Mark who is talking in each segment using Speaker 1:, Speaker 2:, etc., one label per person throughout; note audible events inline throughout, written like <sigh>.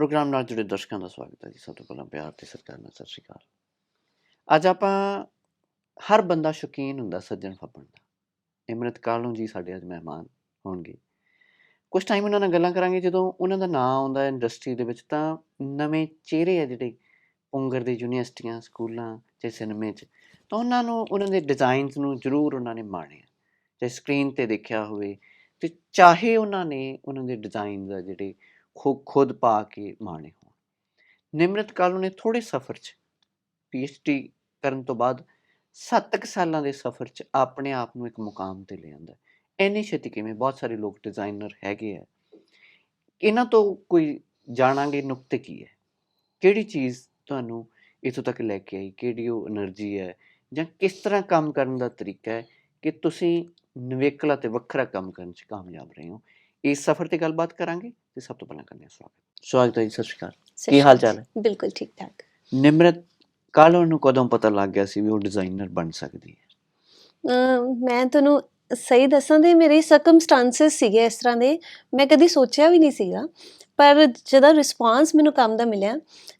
Speaker 1: Programme ਨਾਲ ਜੁੜੇ ਦਰਸ਼ਕਾਂ ਦਾ ਸਵਾਗਤ ਹੈ ਜੀ। ਸਭ ਤੋਂ ਪਹਿਲਾਂ ਪਿਆਰ ਤੇ ਸਤਿਕਾਰ ਨਾਲ ਸਤਿ ਸ਼੍ਰੀ ਅਕਾਲ। ਅੱਜ ਆਪਾਂ ਹਰ ਬੰਦਾ ਸ਼ੌਕੀਨ ਹੁੰਦਾ ਸੱਜਣ ਫੱਪਣ ਦਾ। ਇਮਰਤ ਕਾਲੂ ਜੀ ਸਾਡੇ ਅੱਜ ਮਹਿਮਾਨ ਹੋਣਗੇ। ਕੁਝ ਟਾਈਮ ਉਹਨਾਂ ਨਾਲ ਗੱਲਾਂ ਕਰਾਂਗੇ। ਜਦੋਂ ਉਹਨਾਂ ਦਾ ਨਾਮ ਆਉਂਦਾ ਹੈ ਇੰਡਸਟਰੀ ਦੇ ਵਿੱਚ ਤਾਂ ਨਵੇਂ ਚਿਹਰੇ ਆ ਜਿਹੜੇ ਪੁੰਗਰ ਦੇ ਯੂਨੀਵਰਸਿਟੀਆਂ, ਸਕੂਲਾਂ ਤੇ ਸਿਨੇਮੇ 'ਚ। ਤਾਂ ਉਹਨਾਂ ਨੂੰ, ਉਹਨਾਂ ਦੇ ਡਿਜ਼ਾਈਨਸ ਨੂੰ ਜ਼ਰੂਰ ਉਹਨਾਂ ਨੇ ਮਾਣਿਆ ਤੇ ਸਕਰੀਨ ਤੇ ਦੇਖਿਆ ਹੋਵੇ ਤੇ ਚਾਹੇ ਉਹਨਾਂ ਨੇ ਉਹਨਾਂ ਦੇ ਡਿਜ਼ਾਈਨਸ ਆ ਜਿਹੜੇ ਖੁਦ ਖੁਦ ਪਾ ਕੇ ਮਾਣੇ ਹੋਣ। ਨਿਮਰਤ ਕਾਲੂ ਨੇ ਥੋੜੇ ਸਫ਼ਰ 'ਚ ਪੀ ਐੱਚ ਡੀ ਕਰਨ ਤੋਂ ਬਾਅਦ 7 ਸਾਲਾਂ ਦੇ ਸਫ਼ਰ 'ਚ ਆਪਣੇ ਆਪ ਨੂੰ ਇੱਕ ਮੁਕਾਮ ਤੇ ਲਿਆਂਦਾ ਐਨੀ ਛੇਤੀ ਕਿਵੇਂ? ਬਹੁਤ ਸਾਰੇ ਲੋਕ ਡਿਜ਼ਾਈਨਰ ਹੈਗੇ ਆ। ਇਹਨਾਂ ਤੋਂ ਕੋਈ ਜਾਣਾਂਗੇ ਨੁਕਤੇ ਕੀ ਹੈ? ਕਿਹੜੀ ਚੀਜ਼ ਤੁਹਾਨੂੰ ਇਥੋਂ ਤੱਕ ਲੈ ਕੇ ਆਈ? ਕਿਹੜੀ ਉਹ એનર્ਜੀ ਹੈ? ਜਾਂ ਕਿਸ ਤਰ੍ਹਾਂ ਕੰਮ ਕਰਨ ਦਾ ਤਰੀਕਾ ਹੈ ਕਿ ਤੁਸੀਂ ਨਿਵੇਕਲਾ ਤੇ ਵੱਖਰਾ ਕੰਮ ਕਰਨ 'ਚ ਕਾਮਯਾਬ ਰਹੇ ਹੋ? ਇਸ ਸਫ਼ਰ ਤੇ ਗੱਲਬਾਤ ਕਰਾਂਗੇ। ਤੇ ਸਭ ਤੋਂ ਪਹਿਲਾਂ ਕਰਨੇ ਸਵਾਗਤ। ਸਵਾਗਤ ਹੈ ਜੀ ਸਤਿ ਸ਼੍ਰੀ ਅਕਾਲ। ਕੀ ਹਾਲ ਚਾਲ ਹੈ।
Speaker 2: ਬਿਲਕੁਲ ਠੀਕ ਠਾਕ।
Speaker 1: ਨਿਮਰਤ ਕਾਲੋਂ ਨੂੰ ਕਦੋਂ ਪਤਾ ਲੱਗ ਗਿਆ ਸੀ ਵੀ ਉਹ ਡਿਜ਼ਾਈਨਰ ਬਣ ਸਕਦੀ ਹੈ?
Speaker 2: ਮੈਂ ਤੁਹਾਨੂੰ ਸਹੀ ਦੱਸਾਂ ਤੇ ਮੇਰੇ ਸਰਕਮਸਟੈਂਸਸ ਸੀਗੇ ਇਸ ਤਰ੍ਹਾਂ ਦੇ। ਮੈਂ ਕਦੀ ਸੋਚਿਆ ਵੀ ਨਹੀਂ ਸੀਗਾ। ਪਰ ਜਦੋਂ ਰਿਸਪਾਂਸ ਮੈਨੂੰ ਕੰਮ ਦਾ ਮਿਲਿਆ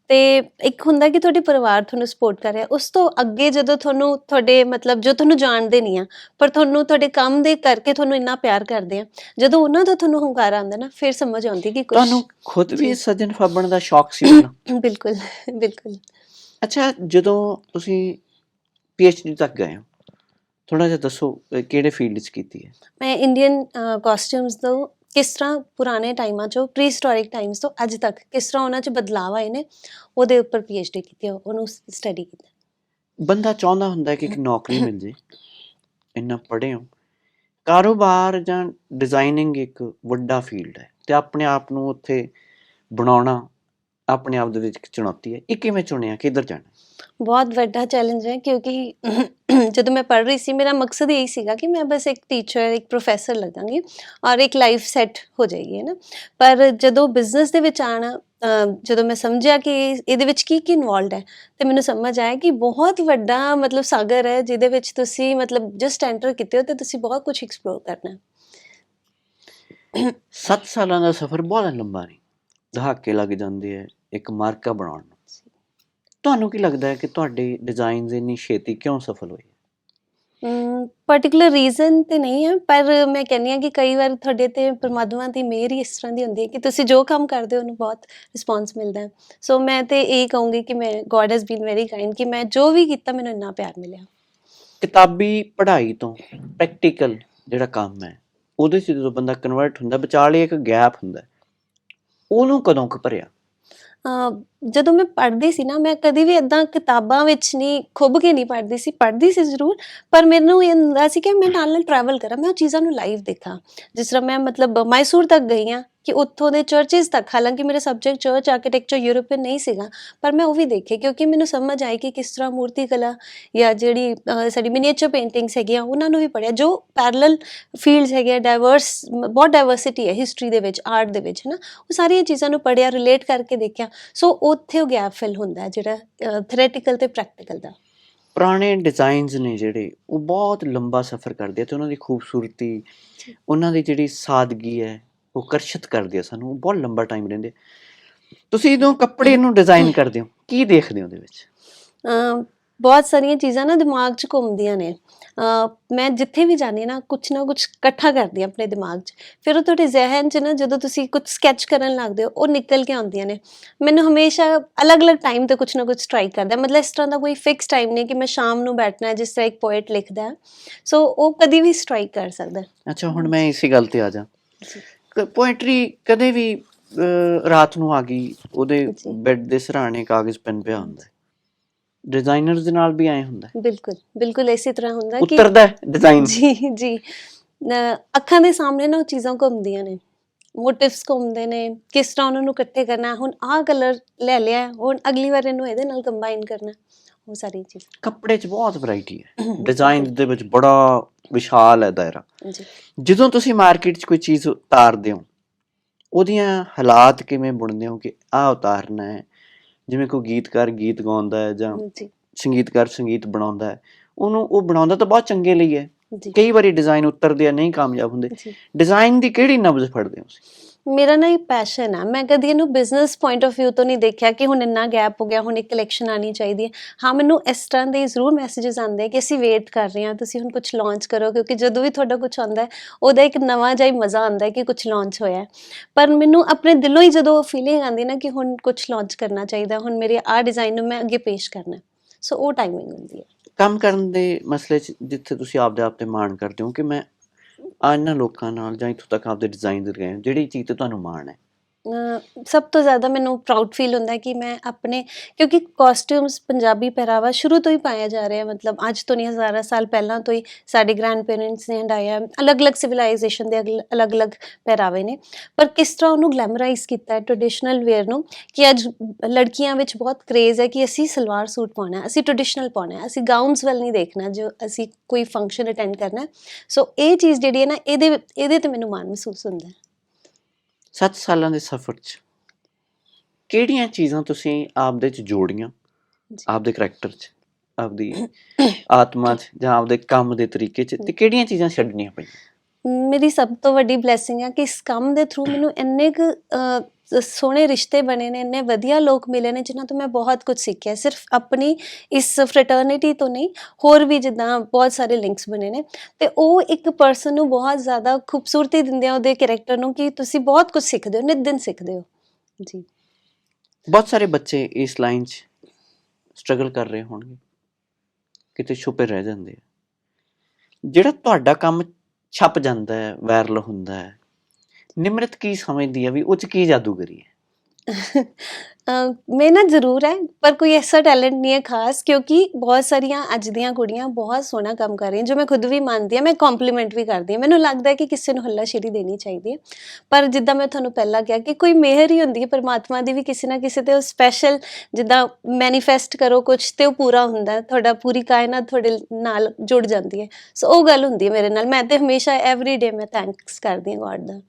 Speaker 2: ਤੇ ਇੱਕ ਹੁੰਦਾ ਕਿ ਤੁਹਾਡੇ ਪਰਿਵਾਰ ਤੁਹਾਨੂੰ ਸਪੋਰਟ ਕਰ ਰਿਹਾ ਉਸ ਤੋਂ ਅੱਗੇ ਜਦੋਂ ਤੁਹਾਨੂੰ ਤੁਹਾਡੇ ਮਤਲਬ ਜੋ ਤੁਹਾਨੂੰ ਜਾਣਦੇ ਨਹੀਂ ਆ ਪਰ ਤੁਹਾਨੂੰ ਤੁਹਾਡੇ ਕੰਮ ਦੇ ਕਰਕੇ ਤੁਹਾਨੂੰ ਇੰਨਾ ਪਿਆਰ ਕਰਦੇ ਆ ਜਦੋਂ ਉਹਨਾਂ ਦਾ ਤੁਹਾਨੂੰ ਹੰਕਾਰ ਆਉਂਦਾ ਨਾ ਫਿਰ ਸਮਝ ਆਉਂਦੀ ਕਿ ਕੁਝ
Speaker 1: ਤੁਹਾਨੂੰ ਖੁਦ ਵੀ। ਸੱਜਣ ਫੱਬਣ ਦਾ ਸ਼ੌਕ ਸੀ ਪਹਿਲਾਂ <coughs>
Speaker 2: ਬਿਲਕੁਲ ਬਿਲਕੁਲ।
Speaker 1: ਅੱਛਾ ਜਦੋਂ ਤੁਸੀਂ ਪੀਐਚਡੀ ਤੱਕ ਗਏ ਹੋ ਥੋੜਾ ਜਿਹਾ ਦੱਸੋ ਕਿਹੜੇ ਫੀਲਡ 'ਚ ਕੀਤੀ ਹੈ?
Speaker 2: ਮੈਂ ਇੰਡੀਅਨ ਕਾਸਟਿਊਮਸ ਤੋਂ ਕਿਸ ਤਰ੍ਹਾਂ ਪੁਰਾਣੇ ਟਾਈਮਾਂ ਚੋਂ ਪ੍ਰੀ ਹਿਸਟੋਰਿਕ ਟਾਈਮਸ ਤੋਂ ਅੱਜ ਤੱਕ ਕਿਸ ਤਰ੍ਹਾਂ ਉਹਨਾਂ 'ਚ ਬਦਲਾਅ ਆਏ ਨੇ ਉਹਦੇ ਉੱਪਰ ਪੀਐਚਡੀ ਕੀਤੀ ਹੈ, ਉਹਨੂੰ ਸਟੱਡੀ ਕੀਤਾ।
Speaker 1: ਬੰਦਾ ਚਾਹੁੰਦਾ ਹੁੰਦਾ ਕਿ ਇੱਕ ਨੌਕਰੀ ਮਿਲ ਜੇ ਇੰਨਾ ਪੜ੍ਹੇ ਹੋ। ਕਾਰੋਬਾਰ ਜਾਂ ਡਿਜ਼ਾਈਨਿੰਗ ਇੱਕ ਵੱਡਾ ਫੀਲਡ ਹੈ ਤੇ ਆਪਣੇ ਆਪ ਨੂੰ ਉੱਥੇ ਬਣਾਉਣਾ ਆਪਣੇ ਆਪ ਦੇ ਵਿੱਚ ਇੱਕ ਚੁਣੌਤੀ ਹੈ। ਇਹ ਕਿਵੇਂ ਚੁਣਿਆ ਕਿੱਧਰ ਜਾਣਾ?
Speaker 2: ਬਹੁਤ ਵੱਡਾ ਚੈਲੰਜ ਹੈ ਕਿਉਂਕਿ <clears throat> ਜਦੋਂ ਮੈਂ ਪੜ੍ਹ ਰਹੀ ਸੀ, ਮੇਰਾ ਮਕਸਦ ਇਹੀ ਸੀਗਾ ਕਿ ਮੈਂ ਬਸ ਇੱਕ ਟੀਚਰ ਇੱਕ ਪ੍ਰੋਫੈਸਰ ਲੱਗਾਂਗੀ ਔਰ ਇੱਕ ਲਾਈਫ ਸੈੱਟ ਹੋ ਜਾਏਗੀ, ਹੈ ਨਾ? ਪਰ ਜਦੋਂ ਬਿਜ਼ਨਸ ਦੇ ਵਿੱਚ ਆਣਾ ਜਦੋਂ ਮੈਂ ਸਮਝਿਆ ਕਿ ਇਹਦੇ ਵਿੱਚ ਕੀ ਕੀ ਇਨਵੋਲਡ ਹੈ, ਤੇ ਮੈਨੂੰ ਸਮਝ ਆਇਆ ਕਿ ਬਹੁਤ ਵੱਡਾ ਮਤਲਬ ਸਾਗਰ ਹੈ, ਜਿਹਦੇ ਵਿੱਚ ਤੁਸੀਂ ਮਤਲਬ ਜਸਟ ਐਂਟਰ ਕੀਤੇ ਹੋ ਤੇ ਤੁਸੀਂ ਬਹੁਤ ਕੁਝ ਐਕਸਪਲੋਰ ਕਰਨਾ ਹੈ।
Speaker 1: 7 ਸਾਲਾਂ ਦਾ ਸਫ਼ਰ ਬਹੁਤ ਲੰਬਾ ਨਹੀਂ। ਦਹਾਕੇ ਲੱਗ ਜਾਂਦੇ ਆ ਇੱਕ ਮਾਰਕਾ ਬਣਾਉਣ ਤੁਹਾਨੂੰ ਕੀ ਲੱਗਦਾ ਹੈ ਕਿ ਤੁਹਾਡੇ ਡਿਜ਼ਾਈਨਸ ਇੰਨੀ ਛੇਤੀ ਕਿਉਂ ਸਫਲ ਹੋਏ?
Speaker 2: ਪਾਰਟਿਕੂਲਰ ਰੀਜ਼ਨ ਤੇ ਨਹੀਂ ਹੈ ਪਰ ਮੈਂ ਕਹਿੰਦੀ ਹਾਂ ਕਿ ਕਈ ਵਾਰ ਤੁਹਾਡੇ ਤੇ ਪਰਮਾਤਮਾ ਦੀ ਮਿਹਰ ਹੀ ਇਸ ਤਰ੍ਹਾਂ ਦੀ ਹੁੰਦੀ ਹੈ ਕਿ ਤੁਸੀਂ ਜੋ ਕੰਮ ਕਰਦੇ ਹੋ ਉਹਨੂੰ ਬਹੁਤ ਰਿਸਪਾਂਸ ਮਿਲਦਾ ਹੈ। ਸੋ ਮੈਂ ਤੇ ਇਹ ਕਹੂੰਗੀ ਕਿ ਮੈਂ God has been very kind ਕਿ ਮੈਂ ਜੋ ਵੀ ਕੀਤਾ ਮੈਨੂੰ ਇੰਨਾ ਪਿਆਰ ਮਿਲਿਆ।
Speaker 1: ਕਿਤਾਬੀ ਪੜ੍ਹਾਈ ਤੋਂ ਪ੍ਰੈਕਟੀਕਲ ਜਿਹੜਾ ਕੰਮ ਹੈ ਉਹਦੇ 'ਚ ਜਦੋਂ ਬੰਦਾ ਕਨਵਰਟ ਹੁੰਦਾ ਵਿਚਾਲੇ ਇੱਕ ਗੈਪ ਹੁੰਦਾ। ਉਹਨੂੰ ਕਦੋਂ ਕੁ ਭਰਿਆ?
Speaker 2: ਜਦੋਂ ਮੈਂ ਪੜ੍ਹਦੀ ਸੀ ਨਾ, ਮੈਂ ਕਦੀ ਵੀ ਇਦਾਂ ਕਿਤਾਬਾਂ ਵਿੱਚ ਨਹੀਂ, ਖੁੱਬ ਕੇ ਨਹੀਂ ਪੜ੍ਹਦੀ ਸੀ। ਪੜ੍ਹਦੀ ਸੀ ਜ਼ਰੂਰ, ਪਰ ਮੈਨੂੰ ਇਹ ਹੁੰਦਾ ਸੀ ਕਿ ਮੈਂ ਨਾਲ ਨਾਲ ਟਰੈਵਲ ਕਰਾਂ, ਮੈਂ ਉਹ ਚੀਜ਼ਾਂ ਨੂੰ ਲਾਈਵ ਦੇਖਾਂ। ਜਿਸ ਤਰ੍ਹਾਂ ਮੈਂ ਮਤਲਬ ਮੈਸੂਰ ਤੱਕ ਗਈ ਹਾਂ ਕਿ ਉੱਥੋਂ ਦੇ ਚਰਚਸ ਤੱਕ ਹਾਲਾਂਕਿ ਮੇਰਾ ਸਬਜੈਕਟ ਚਰਚ ਆਰਕੀਟੈਕਚਰ ਯੂਰਪੀਅਨ ਨਹੀਂ ਸੀਗਾ ਪਰ ਮੈਂ ਉਹ ਵੀ ਦੇਖੇ ਕਿਉਂਕਿ ਮੈਨੂੰ ਸਮਝ ਆਈ ਕਿ ਕਿਸ ਤਰ੍ਹਾਂ ਮੂਰਤੀ ਕਲਾ ਜਾਂ ਜਿਹੜੀ ਸਾਡੀ ਮਿਨੀਏਚਰ ਪੇਂਟਿੰਗਸ ਹੈਗੀਆਂ ਉਹਨਾਂ ਨੂੰ ਵੀ ਪੜਿਆ ਜੋ ਪੈਰਲਲ ਫੀਲਡਸ ਹੈਗੇ ਡਾਈਵਰਸ ਬਹੁਤ ਡਾਈਵਰਸਿਟੀ ਹੈ ਹਿਸਟਰੀ ਦੇ ਵਿੱਚ ਆਰਟ ਦੇ ਵਿੱਚ ਹੈ ਨਾ ਉਹ ਸਾਰੀਆਂ ਚੀਜ਼ਾਂ ਨੂੰ ਪੜਿਆ ਰਿਲੇਟ ਕਰਕੇ ਦੇਖਿਆ ਸੋ ਉੱਥੇ ਉਹ ਗੈਪ ਫਿਲ ਹੁੰਦਾ ਹੈ ਜਿਹੜਾ ਥਿਓਰੇਟੀਕਲ ਤੇ ਪ੍ਰੈਕਟੀਕਲ ਦਾ।
Speaker 1: ਪੁਰਾਣੇ ਡਿਜ਼ਾਈਨਸ ਨੇ ਜਿਹੜੇ ਉਹ ਬਹੁਤ ਲੰਬਾ ਸਫ਼ਰ ਕਰਦੇ ਤੇ ਉਹਨਾਂ ਦੀ ਖੂਬਸੂਰਤੀ ਉਹਨਾਂ ਦੀ ਜਿਹੜੀ ਸਾਦਗੀ ਹੈ ਆਕਰਸ਼ਿਤ ਕਰਦੀ ਆ ਸਾਨੂੰ ਬਹੁਤ ਲੰਬਾ ਟਾਈਮ ਰਹਿੰਦੇ। ਤੁਸੀਂ ਜਦੋਂ ਕੱਪੜੇ ਨੂੰ ਡਿਜ਼ਾਈਨ ਕਰਦੇ ਹੋ ਕੀ ਦੇਖਦੇ ਹੋ ਉਹਦੇ ਵਿੱਚ
Speaker 2: ਬਹੁਤ ਸਾਰੀਆਂ ਚੀਜ਼ਾਂ ਨਾ ਦਿਮਾਗ 'ਚ ਘੁੰਮਦੀਆਂ ਨੇ ਮੈਂ ਜਿੱਥੇ ਵੀ ਜਾਂਦੀ ਹਾਂ ਨਾ ਕੁਛ ਨਾ ਕੁਛ ਇਕੱਠਾ ਕਰਦੀ ਆਪਣੇ ਦਿਮਾਗ 'ਚ ਫਿਰ ਉਹ ਤੁਹਾਡੇ ਜ਼ਿਹਨ 'ਚ ਨਾ ਜਦੋਂ ਤੁਸੀਂ ਕੁਝ ਸਕੈਚ ਕਰਨ ਲੱਗਦੇ ਹੋ ਉਹ ਨਿਕਲ ਕੇ ਆਉਂਦੀਆਂ ਨੇ ਮੈਨੂੰ ਹਮੇਸ਼ਾ ਅਲੱਗ-ਅਲੱਗ ਟਾਈਮ ਤੇ ਕੁਛ ਨਾ ਕੁਛ ਸਟ੍ਰਾਈਕ ਕਰਦਾ। ਮਤਲਬ ਇਸ ਤਰ੍ਹਾਂ ਦਾ ਕੋਈ ਫਿਕਸ ਟਾਈਮ ਨਹੀਂ ਕਿ ਮੈਂ ਸ਼ਾਮ ਨੂੰ ਬੈਠਣਾ ਹੈ ਜਿਸ ਤਰ੍ਹਾਂ ਇੱਕ ਪੋਇਟ ਲਿਖਦਾ ਸੋ ਉਹ ਕਦੀ ਵੀ ਸਟ੍ਰਾਈਕ ਕਰ ਸਕਦਾ।
Speaker 1: ਅੱਛਾ ਹੁਣ ਮੈਂ ਇਸੇ ਗੱਲ ਤੇ ਆ ਜੀ। ਪੋਇਟਰੀ ਕਦੇ ਵੀ ਰਾਤ ਨੂੰ ਆ ਗਈ ਉਹਦੇ। ਬੈੱਡ ਦੇ ਸਰਾਣੇ ਕਾਗਜ਼ ਪੈਨ ਪਿਆ ਹੁੰਦਾ ਹੈ ਡਿਜ਼ਾਈਨਰਸ ਦੇ ਨਾਲ ਵੀ ਐ ਹੁੰਦਾ ਹੈ
Speaker 2: ਬਿਲਕੁਲ ਬਿਲਕੁਲ ਇਸੇ ਤਰ੍ਹਾਂ ਹੁੰਦਾ ਕਿ
Speaker 1: ਉਤਰਦਾ ਹੈ ਡਿਜ਼ਾਈਨ
Speaker 2: ਜੀ ਜੀ ਅੱਖਾਂ ਦੇ ਸਾਹਮਣੇ ਨਾ ਉਹ ਚੀਜ਼ਾਂ ਘੁੰਮਦੀਆਂ ਨੇ ਮੋਟਿਵਸ ਘੁੰਮਦੇ ਨੇ ਕਿਸ ਤਰ੍ਹਾਂ ਉਹਨਾਂ ਨੂੰ ਇਕੱਠੇ ਕਰਨਾ। ਹੁਣ ਆਹ ਕਲਰ ਲੈ ਲਿਆ ਹੁਣ ਅਗਲੀ ਵਾਰ ਇਹਨੂੰ ਇਹਦੇ ਨਾਲ ਕੰਬਾਈਨ ਕਰਨਾ। ਉਹ ਸਾਰੀ ਚੀਜ਼।
Speaker 1: ਕੱਪੜੇ 'ਚ ਬਹੁਤ ਵੈਰਾਈਟੀ ਹੈ। ਡਿਜ਼ਾਈਨ ਦੇ ਵਿੱਚ ਬੜਾ ਵਿਸ਼ਾਲ ਹੈ ਦਾਇਰਾ।
Speaker 2: ਜੀ।
Speaker 1: ਜਦੋਂ ਤੁਸੀਂ ਮਾਰਕੀਟ 'ਚ ਕੋਈ ਚੀਜ਼ ਉਤਾਰਦੇ ਹੋ ਉਹਦੀਆਂ ਹਾਲਾਤ ਕਿਵੇਂ ਬੁਣਦੇ ਹੋ ਕਿ ਆਹ ਉਤਾਰਨਾ ਹੈ? ਜਿਵੇਂ ਕੋਈ ਗੀਤਕਾਰ ਗੀਤ ਗਾਉਂਦਾ ਹੈ ਜਾਂ
Speaker 2: ਜੀ।
Speaker 1: ਸੰਗੀਤਕਾਰ ਸੰਗੀਤ ਬਣਾਉਂਦਾ ਹੈ ਉਹਨੂੰ ਉਹ ਬਣਾਉਂਦਾ ਤਾਂ ਬਹੁਤ ਚੰਗੇ ਲਈ ਹੈ।
Speaker 2: ਜੀ।
Speaker 1: ਕਈ ਵਾਰੀ ਡਿਜ਼ਾਈਨ ਉਤਰਦੇ ਆ ਨਹੀਂ ਕਾਮਯਾਬ ਹੁੰਦੇ।
Speaker 2: ਜੀ।
Speaker 1: ਡਿਜ਼ਾਈਨ ਦੀ ਕਿਹੜੀ ਨਬਜ਼ ਫੜਦੇ ਹੋ ਤੁਸੀਂ?
Speaker 2: ਮੇਰਾ ਨਾ ਇਹ ਪੈਸ਼ਨ ਆ। ਮੈਂ ਕਦੀ ਇਹਨੂੰ ਬਿਜ਼ਨਸ ਪੁਆਇੰਟ ਆਫ View ਤੋਂ ਨਹੀਂ ਦੇਖਿਆ ਕਿ ਹੁਣ ਇੰਨਾ ਗੈਪ ਹੋ ਗਿਆ, ਹੁਣ ਇੱਕ ਕਲੈਕਸ਼ਨ ਆਣੀ ਚਾਹੀਦੀ ਹੈ। ਹਾਂ, ਮੈਨੂੰ ਇਸ ਤਰ੍ਹਾਂ ਦੇ ਜ਼ਰੂਰ ਮੈਸੇजेस ਆਉਂਦੇ ਕਿ ਅਸੀਂ ਵੇਟ ਕਰ ਰਹੇ ਹਾਂ, ਤੁਸੀਂ ਹੁਣ ਕੁਝ ਲਾਂਚ ਕਰੋ, ਕਿਉਂਕਿ ਜਦੋਂ ਵੀ ਤੁਹਾਡਾ ਕੁਝ ਆਉਂਦਾ ਹੈ, ਉਹਦਾ ਇੱਕ ਨਵਾਂ ਜਿਹਾ ਹੀ ਮਜ਼ਾ ਆਉਂਦਾ ਹੈ ਕਿ ਕੁਝ ਲਾਂਚ ਹੋਇਆ ਪਰ ਮੈਨੂੰ ਆਪਣੇ ਦਿਲੋਂ ਹੀ ਜਦੋਂ ਫੀਲਿੰਗ ਆਉਂਦੀ ਨਾ ਕਿ ਹੁਣ ਕੁਝ ਲਾਂਚ ਕਰਨਾ ਚਾਹੀਦਾ ਹੁਣ ਮੇਰੇ ਆ ਡਿਜ਼ਾਈਨ ਨੂੰ ਮੈਂ ਅੱਗੇ ਪੇਸ਼ ਕਰਨਾ ਸੋ ਉਹ ਟਾਈਮਿੰਗ ਹੁੰਦੀ ਹੈ।
Speaker 1: ਕੰਮ ਕਰਨ ਦੇ ਮਸਲੇ 'ਚ ਜਿੱਥੇ ਤੁਸੀਂ ਆਪਦੇ ਆਪ ਤੇ ਮਾਣ ਕਰਦੇ ਹੋ ਕਿ ਮੈਂ ਇਹਨਾਂ ਲੋਕਾਂ ਨਾਲ ਜਾਂ ਇੱਥੋਂ ਤੱਕ ਆਪਦੇ ਡਿਜ਼ਾਈਨ ਦੇ ਗਏ ਜਿਹੜੀ ਚੀਜ਼ ਤੇ ਤੁਹਾਨੂੰ ਮਾਣ ਹੈ।
Speaker 2: ਸਭ ਤੋਂ ਜ਼ਿਆਦਾ ਮੈਨੂੰ ਪ੍ਰਾਊਡ ਫੀਲ ਹੁੰਦਾ ਕਿ ਮੈਂ ਆਪਣੇ, ਕਿਉਂਕਿ ਕਾਸਟਿਊਮਸ ਪੰਜਾਬੀ ਪਹਿਰਾਵਾ ਸ਼ੁਰੂ ਤੋਂ ਹੀ ਪਾਇਆ ਜਾ ਰਿਹਾ, ਮਤਲਬ ਅੱਜ ਤੋਂ ਨਹੀਂ, ਹਜ਼ਾਰਾਂ ਸਾਲ ਪਹਿਲਾਂ ਤੋਂ ਹੀ ਸਾਡੇ ਗ੍ਰੈਂਡ ਪੇਰੈਂਟਸ ਨੇ ਹੰਡਾਇਆ, ਅਲੱਗ-ਅਲੱਗ ਸਿਵਲਾਈਜੇਸ਼ਨ ਦੇ ਅਗਲ- ਅਲੱਗ-ਅਲੱਗ ਪਹਿਰਾਵੇ ਨੇ। ਪਰ ਕਿਸ ਤਰ੍ਹਾਂ ਉਹਨੂੰ ਗਲੈਮਰਾਈਜ਼ ਕੀਤਾ ਹੈ ਟ੍ਰੈਡੀਸ਼ਨਲ ਵੇਅਰ ਨੂੰ, ਕਿ ਅੱਜ ਲੜਕੀਆਂ ਵਿੱਚ ਬਹੁਤ ਕ੍ਰੇਜ਼ ਹੈ ਕਿ ਅਸੀਂ ਸਲਵਾਰ ਸੂਟ ਪਾਉਣਾ ਹੈ, ਅਸੀਂ ਟ੍ਰੈਡੀਸ਼ਨਲ ਪਾਉਣਾ ਹੈ, ਅਸੀਂ ਗਾਊਨਸ ਵੱਲ ਨਹੀਂ ਦੇਖਣਾ, ਜੋ ਅਸੀਂ ਕੋਈ ਫੰਕਸ਼ਨ ਅਟੈਂਡ ਕਰਨਾ ਸੋ ਇਹ ਚੀਜ਼ ਜਿਹੜੀ ਹੈ ਨਾ, ਇਹਦੇ ਇਹਦੇ ਤੇ ਮੈਨੂੰ ਮਾਣ ਮਹਿਸੂਸ ਹੁੰਦਾ ਹੈ।
Speaker 1: 7 ਸਾਲਾਂ ਦੇ ਸਫ਼ਰ 'ਚ ਕਿਹੜੀਆਂ ਚੀਜ਼ਾਂ ਤੁਸੀਂ ਆਪਦੇ 'ਚ ਜੋੜੀਆਂ। ਆਪਦੇ ਕਰੈਕਟਰ 'ਚ ਆਪਦੀ ਆਤਮਾ 'ਚ ਜਾਂ ਆਪਦੇ ਕੰਮ ਦੇ ਤਰੀਕੇ 'ਚ ਤੇ ਕਿਹੜੀਆਂ ਚੀਜ਼ਾਂ ਛੱਡਣੀਆਂ ਪਈਆਂ?
Speaker 2: ਮੇਰੀ ਸਭ ਤੋਂ ਵੱਡੀ ਬਲੇਸਿੰਗ ਹੈ ਕਿ ਇਸ ਕੰਮ ਦੇ ਥਰੂ ਮੈਨੂੰ ਇੰਨੇ ਕੁ ਸੋਹਣੇ ਰਿਸ਼ਤੇ ਬਣੇ ਨੇ, ਇੰਨੇ ਵਧੀਆ ਲੋਕ ਮਿਲੇ ਨੇ ਜਿਨ੍ਹਾਂ ਤੋਂ ਮੈਂ ਬਹੁਤ ਕੁਝ ਸਿੱਖਿਆ। ਸਿਰਫ ਆਪਣੀ ਇਸ ਫਰੈਟਰਨਿਟੀ ਤੋਂ ਨਹੀਂ, ਹੋਰ ਵੀ ਜਿੱਦਾਂ ਬਹੁਤ ਸਾਰੇ ਲਿੰਕਸ ਬਣੇ ਨੇ। ਤੇ ਉਹ ਇੱਕ ਪਰਸਨ ਨੂੰ ਬਹੁਤ ਜ਼ਿਆਦਾ ਖੂਬਸੂਰਤੀ ਦਿੰਦੇ ਆ ਉਹਦੇ ਕੈਰੈਕਟਰ ਨੂੰ ਕਿ ਤੁਸੀਂ ਬਹੁਤ ਕੁਝ ਸਿੱਖਦੇ ਹੋ, ਨਿਤ ਦਿਨ ਸਿੱਖਦੇ ਹੋ। ਜੀ।
Speaker 1: ਬਹੁਤ ਸਾਰੇ ਬੱਚੇ ਇਸ ਲਾਈਨ 'ਚ ਸਟਰਗਲ ਕਰ ਰਹੇ ਹੋਣਗੇ। ਕਿਤੇ ਛੁਪੇ ਰਹਿ ਜਾਂਦੇ ਆ। ਜਿਹੜਾ ਤੁਹਾਡਾ ਕੰਮ ਛਪ ਜਾਂਦਾ ਹੈ ਵਾਇਰਲ ਹੁੰਦਾ ਹੈ ਨਿਮਰਤ ਕੀ ਸਮਝਦੀ ਹੈ ਵੀ ਉਹ 'ਚ ਕੀ ਜਾਦੂਗਰੀ ਹੈ
Speaker 2: ਅਹ ਮਿਹਨਤ ਜ਼ਰੂਰ ਹੈ, ਪਰ ਕੋਈ ਐਸਾ ਟੈਲੈਂਟ ਨਹੀਂ ਹੈ ਖਾਸ, ਕਿਉਂਕਿ ਬਹੁਤ ਸਾਰੀਆਂ ਅੱਜ ਦੀਆਂ ਕੁੜੀਆਂ ਬਹੁਤ ਸੋਹਣਾ ਕੰਮ ਕਰ ਰਹੀਆਂ, ਜੋ ਮੈਂ ਖੁਦ ਵੀ ਮੰਨਦੀ ਹਾਂ, ਮੈਂ ਕੰਪਲੀਮੈਂਟ ਵੀ ਕਰਦੀ ਹਾਂ। ਮੈਨੂੰ ਲੱਗਦਾ ਹੈ ਕਿ ਕਿਸੇ ਨੂੰ ਹੱਲਾਸ਼ੇਰੀ ਦੇਣੀ ਚਾਹੀਦੀ ਹੈ। ਪਰ ਜਿੱਦਾਂ ਮੈਂ ਤੁਹਾਨੂੰ ਪਹਿਲਾਂ ਕਿਹਾ ਕਿ ਕੋਈ ਮਿਹਰ ਹੀ ਹੁੰਦੀ ਹੈ, ਪਰਮਾਤਮਾ ਦੀ ਵੀ ਕਿਸੇ ਨਾ ਕਿਸੇ ਤੇ ਉਹ ਸਪੈਸ਼ਲ ਜਿੱਦਾਂ ਮੈਨੀਫੈਸਟ ਕਰੋ ਕੁਝ ਤੇ ਉਹ ਪੂਰਾ ਹੁੰਦਾ ਹੈ, ਤੁਹਾਡਾ ਪੂਰੀ ਕਾਇਨਾਤ ਤੁਹਾਡੇ ਨਾਲ ਜੁੜ ਜਾਂਦੀ ਹੈ। ਸੋ ਉਹ ਗੱਲ ਹੁੰਦੀ ਹੈ ਮੇਰੇ ਨਾਲ, ਮੈਂ ਤੇ ਹਮੇਸ਼ਾ ਐਵਰੀ ਡੇ ਮੈਂ ਥੈਂਕਸ ਕਰਦੀ ਹਾਂ ਗੋਡ ਦਾ।